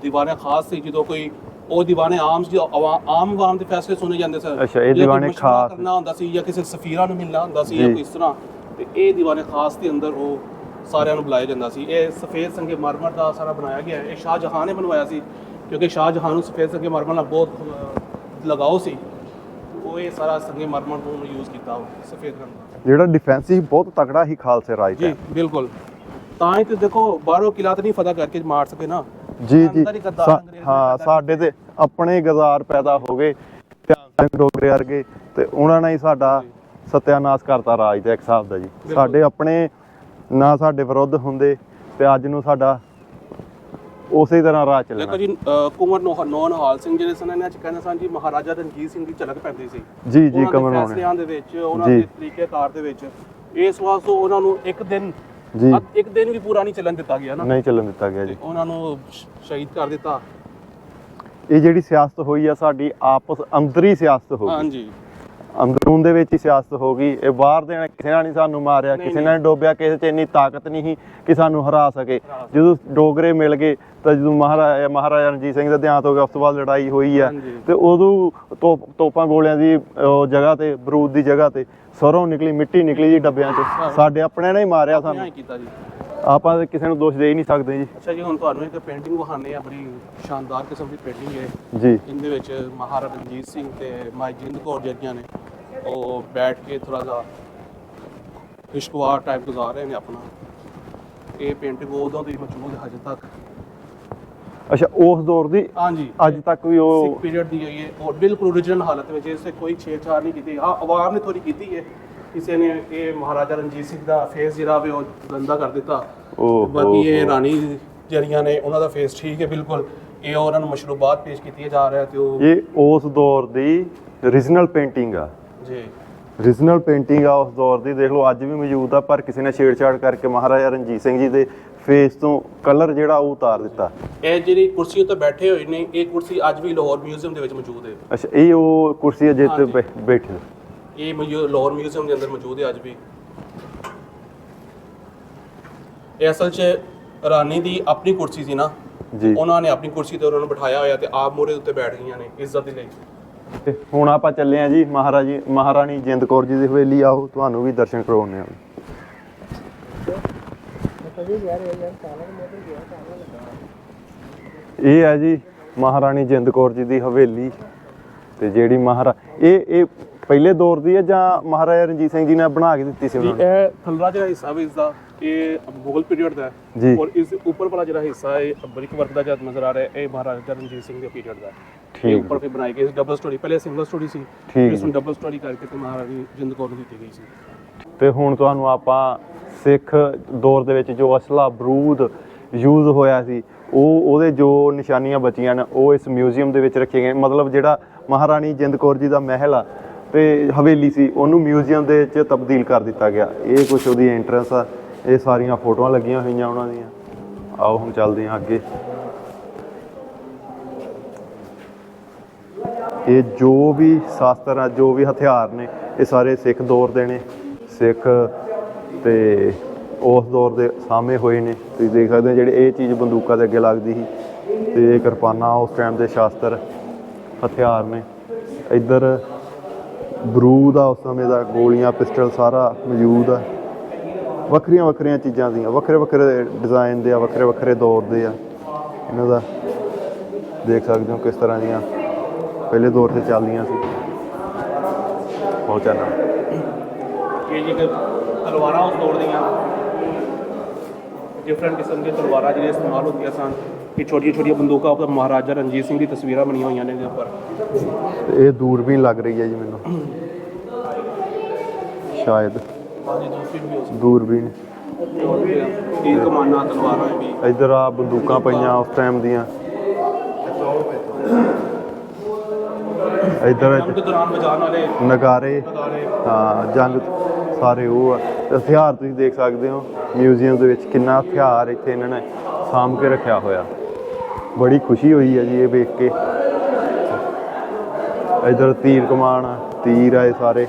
ਦੀਵਾਨੇ ਖਾਸ ਸੀ ਜਦੋਂ ਕੋਈ ਉਹ ਦੀਵਾਨੇ ਆਮ ਸੀ ਆਮ ਆਮ ਆਵਾਮ ਦੇ ਫੈਸਲੇ ਸੁਣੇ ਜਾਂਦੇ ਸਨ। ਅੱਛਾ, ਇਹ ਦੀਵਾਨੇ ਖਾਸ। ਕਰਨਾ ਹੁੰਦਾ ਸੀ ਜਾਂ ਕਿਸੇ ਸਫੀਰਾਂ ਨੂੰ ਮਿਲਣਾ ਹੁੰਦਾ ਸੀ ਜਾਂ। ਕੋਈ ਇਸ ਤਰ੍ਹਾਂ। ਤੇ ਇਹ ਦੀਵਾਨੇ ਖਾਸ ਦੇ ਅੰਦਰ ਉਹ ਸਾਰਿਆਂ ਨੂੰ ਬੁਲਾਇਆ ਜਾਂਦਾ ਸੀ। ਇਹ ਸਫੇਦ ਸੰਗੇ ਮਰਮਰ ਦਾ ਸਾਰਾ ਬਣਾਇਆ ਗਿਆ ਹੈ। ਇਹ ਸ਼ਾਹ ਜਹਾਨ ਨੇ ਬਣਵਾਇਆ ਸੀ ਕਿਉਂਕਿ ਸ਼ਾਹ ਜਹਾਨ ਨੂੰ ਸਫੇਦ ਸੰਗੇ ਮਰਮਰ ਨਾਲ ਬਹੁਤ ਲਗਾਓ ਸੀ। ਇਹ ਸਾਰਾ ਸੰਗੇ ਮਰਮਰ ਨੂੰ ਯੂਜ਼ ਕੀਤਾ ਉਹ ਸਫੇਦ ਰੰਗ ਦਾ। ਜਿਹੜਾ ਡਿਫੈਂਸਿਵ ਬਹੁਤ ਤਕੜਾ ਹੀ ਖਾਲਸੇ ਰਾਜ ਜੀ ਹੈ ਬਿਲਕੁਲ। ਤਾਂ ਹੀ ਤੇ ਦੇਖੋ ਬਾਹਰੋਂ ਕਿਲਾ ਤਾਂ ਨਹੀਂ ਫਤਹ ਕਰਕੇ ਮਾਰ ਸਕੇ ਨਾ। ਜੀ ਜੀ। ਅੰਦਰ ਹੀ ਗੱਦਾਰ ਸਾ- ਅੰਗਰੇਜ਼ ਨੇ ਹਾਂ ਪੈਦਾ ਸਾਡੇ ਤੇ ਆਪਣੇ ਗਜ਼ਾਰ ਪੈਦਾ ਹੋ ਗਏ ਧਿਆਨ ਸਿੰਘ ਡੋਗਰੇ ਵਰਗੇ ਤੇ ਉਹਨਾਂ ਨੇ ਹੀ ਸਾਡਾ ਸਤਿਆਨਾਸ਼ ਕਰਤਾ ਰਾਜ ਦਾ ਇੱਕ ਹਿਸਾਬ ਦਾ ਜੀ। ਸਾਡੇ ਆਪਣੇ ਨਾ ਸਾਡੇ ਵਿਰੁੱਧ ਹੁੰਦੇ ਤੇ ਅੱਜ ਨੂੰ ਸਾਡਾ ਉਸੇ ਤਰ੍ਹਾਂ ਰਾਹ ਦੇਖੋ ਚੱਲਣਾ ਜੀ ਅ, ਕੁੰਵਰ ਨੋਹ ਨੌਨ ਹਾਲ ਸਿੰਘ ਜਿਹੜੇ ਸਨ ਇਹਨਾਂ ਚ ਕਹਿੰਦੇ ਸਨ ਜੀ ਮਹਾਰਾਜਾ ਰਣਜੀਤ ਸਿੰਘ ਦੀ ਝਲਕ ਪੈਂਦੀ ਸੀ। ਜੀ ਜੀ ਉਹਨਾਂ ਦੇ ਕਮਲ ਹੋਣੇ ਫੈਸਲਿਆਂ ਦੇ ਵਿੱਚ ਉਹਨਾਂ ਜੀ। ਦੇ ਤਰੀਕੇਕਾਰ ਦੇ ਵਿੱਚ ਇਸ ਵਾਸਤੇ ਉਹਨਾਂ ਨੂੰ ਇੱਕ ਦਿਨ ਜੀ। ਇੱਕ ਦਿਨ ਵੀ ਪੂਰਾ ਨਹੀਂ ਚੱਲਣ ਦਿੱਤਾ ਗਿਆ ਨਾ। ਨਹੀਂ ਚੱਲਣ ਦਿੱਤਾ ਗਿਆ ਤੇ ਜੀ। ਉਹਨਾਂ ਨੂੰ ਸ਼- ਸ਼ਹੀਦ ਕਰ ਦਿੱਤਾ। ਇਹ ਜਿਹੜੀ ਸਿਆਸਤ ਹੋਈ ਆ ਸਾਡੀ ਆਪਸ ਅੰਦਰੀ ਸਿਆਸਤ ਹੋ ਗਈ। ਹਾਂਜੀ। ਅੰਦਰੂਨ ਦੇ ਵਿੱਚ ਹੀ ਸਿਆਸਤ ਹੋ ਗਈ ਇਹ ਬਾਹਰ ਦੇ ਨੇ ਕਿਸੇ ਨੇ ਨਹੀਂ ਸਾਨੂੰ ਮਾਰਿਆ ਕਿਸੇ ਨੇ ਡੋਬਿਆ ਕਿਸੇ 'ਚ ਇੰਨੀ ਤਾਕਤ ਨਹੀਂ ਸੀ ਕਿ ਸਾਨੂੰ ਹਰਾ ਸਕੇ। ਜਦੋਂ ਡੋਗਰੇ ਮਿਲ ਗਏ ਤਾਂ ਜਦੋਂ ਮਹਾਰਾਜਾ ਮਹਾਰਾਜਾ ਰਣਜੀਤ ਸਿੰਘ ਦਾ ਦੇਹਾਂਤ ਹੋ ਗਿਆ ਉਸ ਤੋਂ ਬਾਅਦ ਲੜਾਈ ਹੋਈ ਆ। ਤੇ ਉਦੋਂ ਤੋਪ- ਤੋਪਾਂ ਗੋਲਿਆਂ ਦੀ ਉਹ ਜਗ੍ਹਾ ਤੇ ਬਰੂਦ ਦੀ ਜਗ੍ਹਾ ਤੇ ਸਰੋਂ ਨਿਕਲੀ ਮਿੱਟੀ ਨਿਕਲੀ ਜੀ ਡੱਬਿਆਂ 'ਚ। ਸਾਡੇ ਆਪਣਿਆਂ ਨੇ ਹੀ ਮਾਰਿਆ ਸਾਨੂੰ। ਆਪਾਂ ਤਾਂ ਕਿਸੇ ਨੂੰ ਦੋਸ਼ ਦੇ ਹੀ ਨਹੀਂ ਸਕਦੇ ਜੀ। ਅੱਛਾ ਜੀ ਹੁਣ ਤੁਹਾਨੂੰ ਇੱਕ ਪੇਂਟਿੰਗ ਵਿਖਾਣੇ ਆ ਬੜੀ ਸ਼ਾਨਦਾਰ ਕਿਸਮ ਦੀ ਪੇਂਟਿੰਗ ਹੈ। ਜੀ। ਇਹਦੇ ਵਿੱਚ ਮਹਾਰਾਜਾ ਰਣਜੀਤ ਸਿੰਘ ਤੇ ਮਾਈ ਜਿੰਦ ਕੌਰ ਜਿਹੜੀਆਂ ਨੇ। ਉਹ ਬੈਠ ਕੇ ਥੋੜਾ ਜਿਹਾ ਖੁਸ਼ਗਵਾਰ ਟਾਈਮ ਗੁਜ਼ਾਰ ਰਹੇ ਨੇ ਆਪਣਾ। ਇਹ ਪੇਂਟਿੰਗ ਉਦੋਂ ਦੀ ਮੌਜੂਦ ਹੈ ਹਜੇ ਤੱਕ। ਅੱਛਾ ਉਸ ਦੌਰ ਦੀ? ਹਾਂਜੀ। ਅੱਜ ਤੱਕ ਵੀ ਉਹ ਸਿੱਖ ਪੀਰੀਅਡ ਦੀ ਹੈ ਔਰ ਬਿਲਕੁਲ ਓਰੀਜਨਲ ਹਾਲਤ ਵਿੱਚ ਇਸ ਤੇ ਕੋਈ ਛੇੜਛਾੜ ਨਹੀਂ ਕੀਤੀ। ਹਾਂ ਆਵਾਮ ਨੇ ਥੋੜੀ ਕੀਤੀ ਹੈ। ਕਿਸੇ ਨੇ ਇਹ ਮਹਾਰਾਜਾ ਰਣਜੀਤ ਸਿੰਘ ਦਾ ਫੇਸ ਜਿਹੜਾ ਵੇ ਉਹ ਗੰਦਾ ਕਰ ਦਿੱਤਾ ਓਹ ਬਾਕੀ ਇਹ। ਰਾਣੀ ਜਿਹੜੀਆਂ ਨੇ ਉਹਨਾਂ ਦਾ ਫੇਸ ਠੀਕ ਹੈ ਬਿਲਕੁਲ ਇਹ ਉਹਨਾਂ ਨੂੰ ਮਸ਼ਰੂਬਾਤ ਪੇਸ਼ ਕੀਤੀ ਜਾ ਰਿਹਾ ਤੇ ਉਹ ਇਹ ਉਸ ਦੌਰ ਦੀ ਰੀਜਨਲ ਪੇਂਟਿੰਗ ਆ ਜੀ ਰੀਜਨਲ ਪੇਂਟਿੰਗ ਆ ਉਸ ਦੌਰ ਦੀ ਦੇਖ ਲਓ ਅੱਜ ਵੀ ਮੌਜੂਦ ਆ ਪਰ ਕਿਸੇ ਨੇ ਛੇੜਛਾੜ ਕਰਕੇ ਮਹਾਰਾਜਾ ਰਣਜੀਤ ਸਿੰਘ ਜੀ ਦੇ ਫੇਸ ਤੋਂ ਕਲਰ ਜਿਹੜਾ ਉਹ ਉਤਾਰ ਦਿੱਤਾ ਇਹ ਜਿਹੜੀ ਕੁਰਸੀ ਉੱਤੇ ਬੈਠੇ ਹੋਏ ਨੇ ਇਹ ਕੁਰਸੀ ਅੱਜ ਵੀ ਲਾਹੌਰ ਮਿਊਜ਼ੀਅਮ ਦੇ ਵਿੱਚ ਮੌਜੂਦ ਹੈ ਅੱਛਾ ਇਹ ਉਹ ਕੁਰਸੀ ਹੈ। ਬੈ- ਬੈਠੇ। ਇਹ ਲਾਹੌਰ ਮਿਊਜ਼ੀਅਮ ਦੇ ਅੰਦਰ ਮੌਜੂਦ ਹੈ ਅੱਜ ਵੀ। ਇਹ ਅਸਲ 'ਚ ਰਾਣੀ ਦੀ ਆਪਣੀ ਕੁਰਸੀ ਸੀ ਨਾ। ਜੀ। ਉਹਨਾਂ ਨੇ ਆਪਣੀ ਕੁਰਸੀ ਤੇ ਉਹਨਾਂ ਨੂੰ ਬਿਠਾਇਆ ਹੋਇਆ ਤੇ ਆਪ ਮੋਰੇ ਉੱਤੇ ਬੈਠ ਗਈਆਂ ਨੇ ਇੱਜ਼ਤ ਦੇ ਲਈ। ਤੇ ਹੁਣ ਆਪਾਂ ਚੱਲੇ ਆ ਜੀ ਮਹਾਰਾਜੀ ਮਹਾਰਾਣੀ ਜਿੰਦ ਕੌਰ ਜੀ ਦੀ ਹਵੇਲੀ। ਆਓ ਤੁਹਾਨੂੰ ਵੀ ਦਰਸ਼ਨ ਕਰਵਾਉਣੇ ਆ ਇਹ ਹੈ ਜੀ ਮਹਾਰਾਣੀ ਜਿੰਦ ਕੌਰ ਜੀ ਦੀ ਹਵੇਲੀ ਤੇ ਜਿਹੜੀ ਮਹਾਰਾ ਇਹ ਇਹ ਪਹਿਲੇ ਦੌਰ ਦੀ ਹੈ ਜਾਂ ਮਹਾਰਾਜਾ ਰਣਜੀਤ ਸਿੰਘ ਜੀ ਨੇ ਬਣਾ ਕੇ ਦਿੱਤੀ ਸੀ ਜੀ ਉਹਨਾਂ ਨੇ? ਇਹ ਥੱਲੜਾ ਜਿਹੜਾ ਹਿੱਸਾ ਵੀ ਇਸ ਦਾ ਇਹ ਮੁਗਲ ਪੀਰੀਅਡ ਦਾ ਜੀ। ਹੈ ਔਰ ਇਸ ਦੇ ਉੱਪਰ ਵਾਲਾ ਜਿਹੜਾ ਹਿੱਸਾ ਹੈ ਬ੍ਰਿਕ ਵਰਕ ਦਾ ਜਦ ਨਜ਼ਰ ਆ ਰਿਹਾ ਹੈ ਇਹ ਮਹਾਰਾਜਾ ਰਣਜੀਤ ਸਿੰਘ ਦੇ ਪੀਰੀਅਡ ਦਾ ਹੈ। ਇਹ ਠੀਕ ਉੱਪਰ ਫਿਰ ਬਣਾਈ ਗਈ ਡਬਲ ਸਟੋਰੀ ਪਹਿਲੇ ਸਿੰਗਲ ਸਟੋਰੀ ਸੀ ਠੀਕ ਇਸ ਨੂੰ ਡਬਲ ਸਟੋਰੀ ਕਰਕੇ ਤੇ ਮਹਾਰਾਣੀ ਜਿੰਦ ਕੌਰ ਨੂੰ ਦਿੱਤੀ ਗਈ ਸੀ। ਤੇ ਹੁਣ ਤੁਹਾਨੂੰ ਆਪਾਂ ਸਿੱਖ ਦੌਰ ਦੇ ਵਿੱਚ ਜੋ ਅਸਲਾ ਬਰੂਦ ਯੂਜ਼ ਹੋਇਆ ਸੀ ਉਹ ਉਹਦੇ ਜੋ ਨਿਸ਼ਾਨੀਆਂ ਬਚੀਆਂ ਨੇ ਉਹ ਇਸ ਮਿਊਜ਼ੀਅਮ ਦੇ ਵਿੱਚ ਰੱਖੇ ਗਏ ਮਤਲਬ ਜਿਹੜਾ ਮਹਾਰਾਣੀ ਜਿੰਦ ਕੌਰ ਜੀ ਦਾ ਮਹਿਲ ਆ ਤੇ ਹਵੇਲੀ ਸੀ, ਉਹਨੂੰ ਮਿਊਜ਼ੀਅਮ ਦੇ ਵਿੱਚ ਤਬਦੀਲ ਕਰ ਦਿੱਤਾ ਗਿਆ। ਇਹ ਕੁਝ ਉਹਦੀ ਐਂਟਰੈਂਸ ਆ, ਇਹ ਸਾਰੀਆਂ ਫੋਟੋਆਂ ਲੱਗੀਆਂ ਹੋਈਆਂ ਉਹਨਾਂ ਦੀਆਂ। ਆਓ ਹੁਣ ਚੱਲਦੇ ਹਾਂ ਅੱਗੇ। ਇਹ ਜੋ ਵੀ ਸ਼ਾਸਤਰ ਆ, ਜੋ ਵੀ ਹਥਿਆਰ ਨੇ, ਇਹ ਸਾਰੇ ਸਿੱਖ ਦੌਰ ਦੇ ਨੇ। ਸਿੱਖ ਤੇ ਉਸ ਦੌਰ ਦੇ ਸਾਹਮਣੇ ਹੋਏ ਨੇ। ਤੁਸੀਂ ਦੇਖ ਸਕਦੇ ਹੋ ਜਿਹੜੇ ਇਹ ਚੀਜ਼ ਬੰਦੂਕਾਂ ਦੇ ਅੱਗੇ ਲੱਗਦੀ ਸੀ। ਤੇ ਇਹ ਕਿਰਪਾਨਾਂ ਉਸ ਟਾਈਮ ਦੇ ਸ਼ਾਸਤਰ ਹਥਿਆਰ ਨੇ। ਇੱਧਰ ਬਰੂਦ ਆ ਉਸ ਸਮੇਂ ਦਾ, ਗੋਲੀਆਂ, ਪਿਸਟਲ ਸਾਰਾ ਮੌਜੂਦ ਆ। ਵੱਖਰੀਆਂ ਵੱਖਰੀਆਂ ਚੀਜ਼ਾਂ ਦੀਆਂ, ਵੱਖਰੇ ਵੱਖਰੇ ਡਿਜ਼ਾਈਨ ਦੇ ਆ, ਵੱਖਰੇ ਵੱਖਰੇ ਦੌਰ ਦੇ ਆ। ਇਹਨਾਂ ਦਾ ਦੇਖ ਸਕਦੇ ਹੋ ਕਿਸ ਤਰ੍ਹਾਂ ਦੀਆਂ ਪਹਿਲੇ ਦੌਰ ਤੇ ਚੱਲਦੀਆਂ ਸੀ। ਬਹੁਤ ਚਾਨਣਾ ਇਹ ਜੀ ਤਲਵਾਰਾਂ ਉਸ ਦੌਰ ਦੀਆਂ। ਡਿਫਰੈਂਟ ਕਿਸਮ ਦੀਆਂ ਤਲਵਾਰਾਂ ਜਿਹੜੀਆਂ ਇਸਤੇਮਾਲ ਹੁੰਦੀਆਂ ਸਨ। ਇਹ ਛੋਟੀਆਂ ਛੋਟੀਆਂ ਬੰਦੂਕਾਂ ਉੱਪਰ ਮਹਾਰਾਜਾ ਰਣਜੀਤ ਸਿੰਘ ਦੀ ਤਸਵੀਰਾਂ ਬਣੀਆਂ ਹੋਈਆਂ ਨੇ ਇਹਦੇ ਉੱਪਰ। ਇਹ ਦੂਰਬੀਨ ਲੱਗ ਰਹੀ ਹੈ ਜੀ ਮੈਨੂੰ। ਸ਼ਾਇਦ। ਹਾਂਜੀ ਵੀ ਉਸ ਦੂਰਬੀਨ ਤੀਰ ਕਮਾਨਾਂ ਤਲਵਾਰਾਂ ਵੀ? ਇੱਧਰ ਆ ਬੰਦੂਕਾਂ ਪਈਆਂ ਉਸ ਟਾਈਮ ਦੀਆਂ। ਇੱਧਰ ਜੰਗ ਦੌਰਾਨ ਵਜਾਉਣ ਵਾਲੇ ਨਗਾਰੇ। ਨਗਾਰੇ। ਹਾਂ ਜੰਗ ਸਾਰੇ ਉਹ ਆ। ਤੇ ਹਥਿਆਰ ਤੁਸੀਂ ਦੇਖ ਸਕਦੇ ਹੋ ਮਿਊਜ਼ੀਅਮ ਦੇ ਵਿੱਚ ਕਿੰਨਾ ਹਥਿਆਰ ਇੱਥੇ ਇਹਨਾਂ ਨੇ ਸਾਂਭ ਕੇ ਰੱਖਿਆ ਹੋਇਆ। ਬੜੀ ਖੁਸ਼ੀ ਹੋਈ ਹੈ ਜੀ ਇਹ ਵੇਖ ਕੇ। ਇੱਧਰ ਤੀਰ ਕਮਾਨ ਤੀਰ ਆਏ ਸਾਰੇ।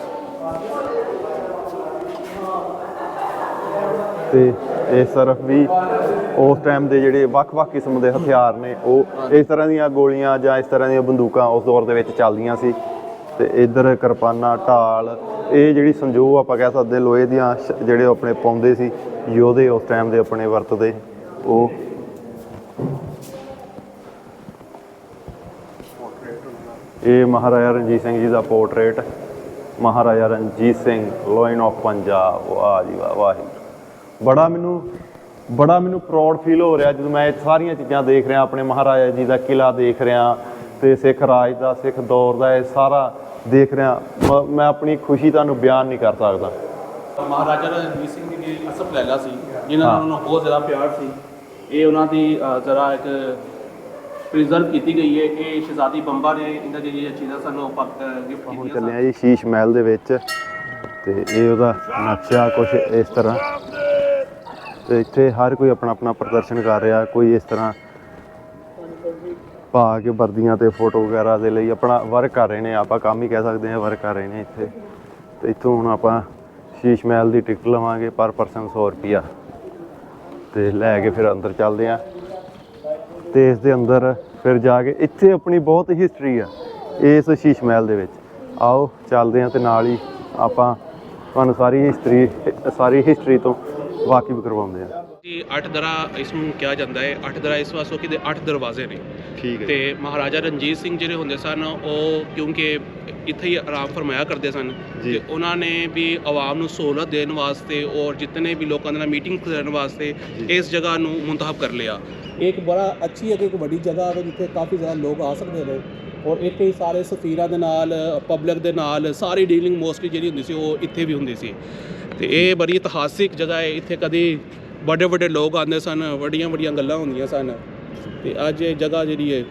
ਤੇ ਇਸ ਤਰਫ ਵੀ ਉਸ ਟਾਈਮ ਦੇ ਜਿਹੜੇ ਵੱਖ-ਵੱਖ ਕਿਸਮ ਦੇ ਹਥਿਆਰ ਨੇ, ਉਹ ਇਸ ਤਰ੍ਹਾਂ ਦੀਆਂ ਗੋਲੀਆਂ ਜਾਂ ਇਸ ਤਰ੍ਹਾਂ ਦੀਆਂ ਬੰਦੂਕਾਂ ਉਸ ਦੌਰ ਦੇ ਵਿੱਚ ਚੱਲਦੀਆਂ ਸੀ। ਤੇ ਇੱਧਰ ਕਿਰਪਾਨਾਂ, ਢਾਲ, ਇਹ ਜਿਹੜੀ ਸੰਜੋ ਆਪਾਂ ਕਹਿ ਸਕਦੇ ਲੋਹੇ ਦੀਆਂ ਸ਼- ਜਿਹੜੇ ਉਹ ਆਪਣੇ ਪਾਉਂਦੇ ਸੀ, ਯੋਧੇ ਉਸ ਟਾਈਮ ਦੇ ਆਪਣੇ ਵਰਤਦੇ, ਉਹ ਇਹ ਮਹਾਰਾਜਾ ਰਣਜੀਤ ਸਿੰਘ ਜੀ ਦਾ portrait. Maharaja Ranjit Singh lion of Punjab ਵਾਹ ਜੀ ਵਾਹ ਵਾਹਿਗੁਰੂ। ਬੜਾ ਮੈਨੂੰ ਬੜਾ ਮੈਨੂੰ ਪ੍ਰਾਊਡ ਫੀਲ ਹੋ ਰਿਹਾ ਜਦੋਂ ਮੈਂ ਇਹ ਸਾਰੀਆਂ ਚੀਜ਼ਾਂ ਦੇਖ ਰਿਹਾ ਆਪਣੇ ਮਹਾਰਾਜਾ ਜੀ ਦਾ ਕਿਲਾ ਦੇਖ ਰਿਹਾ ਤੇ ਸਿੱਖ ਰਾਜ ਦਾ ਸਿੱਖ ਦੌਰ ਦਾ ਇਹ ਸਾਰਾ ਦੇਖ ਰਿਹਾ। ਮ- ਆਪਣੀ ਖੁਸ਼ੀ ਤੁਹਾਨੂੰ ਬਿਆਨ ਨਹੀਂ ਕਰ ਸਕਦਾ। ਮਹਾਰਾਜਾ ਰਣਜੀਤ ਸਿੰਘ ਜੀ ਦੀ ਅਸਫ ਲੈਲਾ ਸੀ ਜਿਨ੍ਹਾਂ ਨਾਲ ਉਹਨਾਂ ਨੂੰ ਬਹੁਤ ਜ਼ਿਆਦਾ ਪਿਆਰ ਸੀ। ਇਹ ਉਹਨਾਂ ਦੀ ਜ਼ਰਾ ਇੱਕ ਪ੍ਰੀਜ਼ਰਵ ਕੀਤੀ ਗਈ ਹੈ ਇਹ ਸ਼ਹਿਜ਼ਾਦੀ ਬੰਬਾ ਨੇ ਇਹਨਾਂ ਦੀ ਜਿਹੜੀਆਂ ਚੀਜ਼ਾਂ ਸਾਨੂੰ ਗਿਫਟ ਹੁਣ ਕੀਤੀਆਂ ਚੱਲੇ ਆ ਜੀ ਸ਼ੀਸ਼ ਮਹਿਲ ਦੇ ਵਿੱਚ ਤੇ ਇਹ ਉਹਦਾ ਨਕਸ਼ਾ ਕੁਝ ਇਸ ਤਰ੍ਹਾਂ। ਤੇ ਇੱਥੇ ਹਰ ਕੋਈ ਆਪਣਾ ਆਪਣਾ ਪ੍ਰਦਰਸ਼ਨ ਕਰ ਰਿਹਾ ਕੋਈ ਇਸ ਤਰ੍ਹਾਂ ਪਾ ਕੇ ਵਰਦੀਆਂ ਤੇ ਫੋਟੋ ਵਗੈਰਾ ਦੇ ਲਈ ਆਪਣਾ ਵਰਕ ਕਰ ਰਹੇ ਨੇ ਆਪਾਂ ਕੰਮ ਹੀ ਕਹਿ ਸਕਦੇ ਹਾਂ ਵਰਕ ਕਰ ਰਹੇ ਨੇ ਇੱਥੇ। ਤੇ ਇੱਥੋਂ ਹੁਣ ਆਪਾਂ ਸ਼ੀਸ਼ ਮਹਿਲ ਦੀ ਟਿਕਟ ਲਵਾਂਗੇ ਪਰ ਪਰਸਨ 100 ਰੁਪਿਆ ਤੇ ਲੈ ਕੇ ਫਿਰ ਅੰਦਰ ਚੱਲਦੇ ਆ ਤੇ ਇਸ ਦੇ ਅੰਦਰ ਫਿਰ ਜਾ ਕੇ ਇੱਥੇ ਆਪਣੀ ਬਹੁਤ ਹਿਸਟਰੀ ਆ ਇਸ ਸ਼ੀਸ਼ ਮਹਿਲ ਦੇ ਵਿੱਚ। ਆਓ ਚੱਲਦੇ ਆ ਤੇ ਨਾਲ ਹੀ ਆਪਾਂ ਤੁਹਾਨੂੰ ਸਾਰੀ ਹਿਸਟਰੀ ਸਾਰੀ ਹਿਸਟਰੀ ਤੋਂ ਵਾਕਿਫ ਕਰਵਾਉਂਦੇ ਆ ਜੀ ਅੱਠ ਦਰਾ ਇਸ ਨੂੰ ਕਿਹਾ ਜਾਂਦਾ ਹੈ। ਅੱਠ ਦਰਾ ਇਸ ਵਾਸਤੇ ਕਿ ਦੇ ਅੱਠ ਦਰਵਾਜ਼ੇ ਨੇ। ਠੀਕ ਤੇ ਮਹਾਰਾਜਾ ਰਣਜੀਤ ਸਿੰਘ ਜਿਹੜੇ ਹੁੰਦੇ ਸਨ ਉਹ ਕਿਉਂਕਿ ਇੱਥੇ ਹੀ ਆਰਾਮ ਫਰਮਾਇਆ ਕਰਦੇ ਸਨ। ਤੇ ਉਹਨਾਂ ਨੇ ਵੀ ਆਵਾਮ ਨੂੰ ਸਹੂਲਤ ਦੇਣ ਵਾਸਤੇ ਔਰ ਜਿਤਨੇ ਵੀ ਲੋਕਾਂ ਦੇ ਨਾਲ ਮੀਟਿੰਗ ਕਰਨ ਵਾਸਤੇ ਇਸ ਜਗ੍ਹਾ ਨੂੰ ਮੁੰਤਖਬ ਕਰ ਲਿਆ। ਇਹ ਇੱਕ ਬੜਾ ਅੱਛੀ ਹੈ ਕਿ ਇੱਕ ਵੱਡੀ ਜਗ੍ਹਾ ਹੈ ਜਿੱਥੇ ਕਾਫੀ ਜ਼ਿਆਦਾ ਲੋਕ ਆ ਸਕਦੇ ਨੇ ਔਰ ਇੱਥੇ ਹੀ ਸਾਰੇ ਸਫੀਰਾਂ ਦੇ ਨਾਲ ਪਬਲਿਕ ਦੇ ਨਾਲ ਸਾਰੀ ਡੀਲਿੰਗ ਮੋਸਟਲੀ ਜਿਹੜੀ ਹੁੰਦੀ ਸੀ ਉਹ ਇੱਥੇ ਵੀ ਹੁੰਦੀ ਸੀ। ਤੇ ਇਹ ਬੜੀ ਇਤਿਹਾਸਿਕ ਜਗ੍ਹਾ ਹੈ, ਇੱਥੇ ਕਦੀ ਵੱਡੇ ਵੱਡੇ ਲੋਕ ਆਉਂਦੇ ਸਨ, ਵੱਡੀਆਂ ਵੱਡੀਆਂ ਗੱਲਾਂ ਹੁੰਦੀਆਂ ਸਨ। ਤੇ ਅੱਜ ਇਹ ਜਗ੍ਹਾ ਜਿਹੜੀ ਹੈ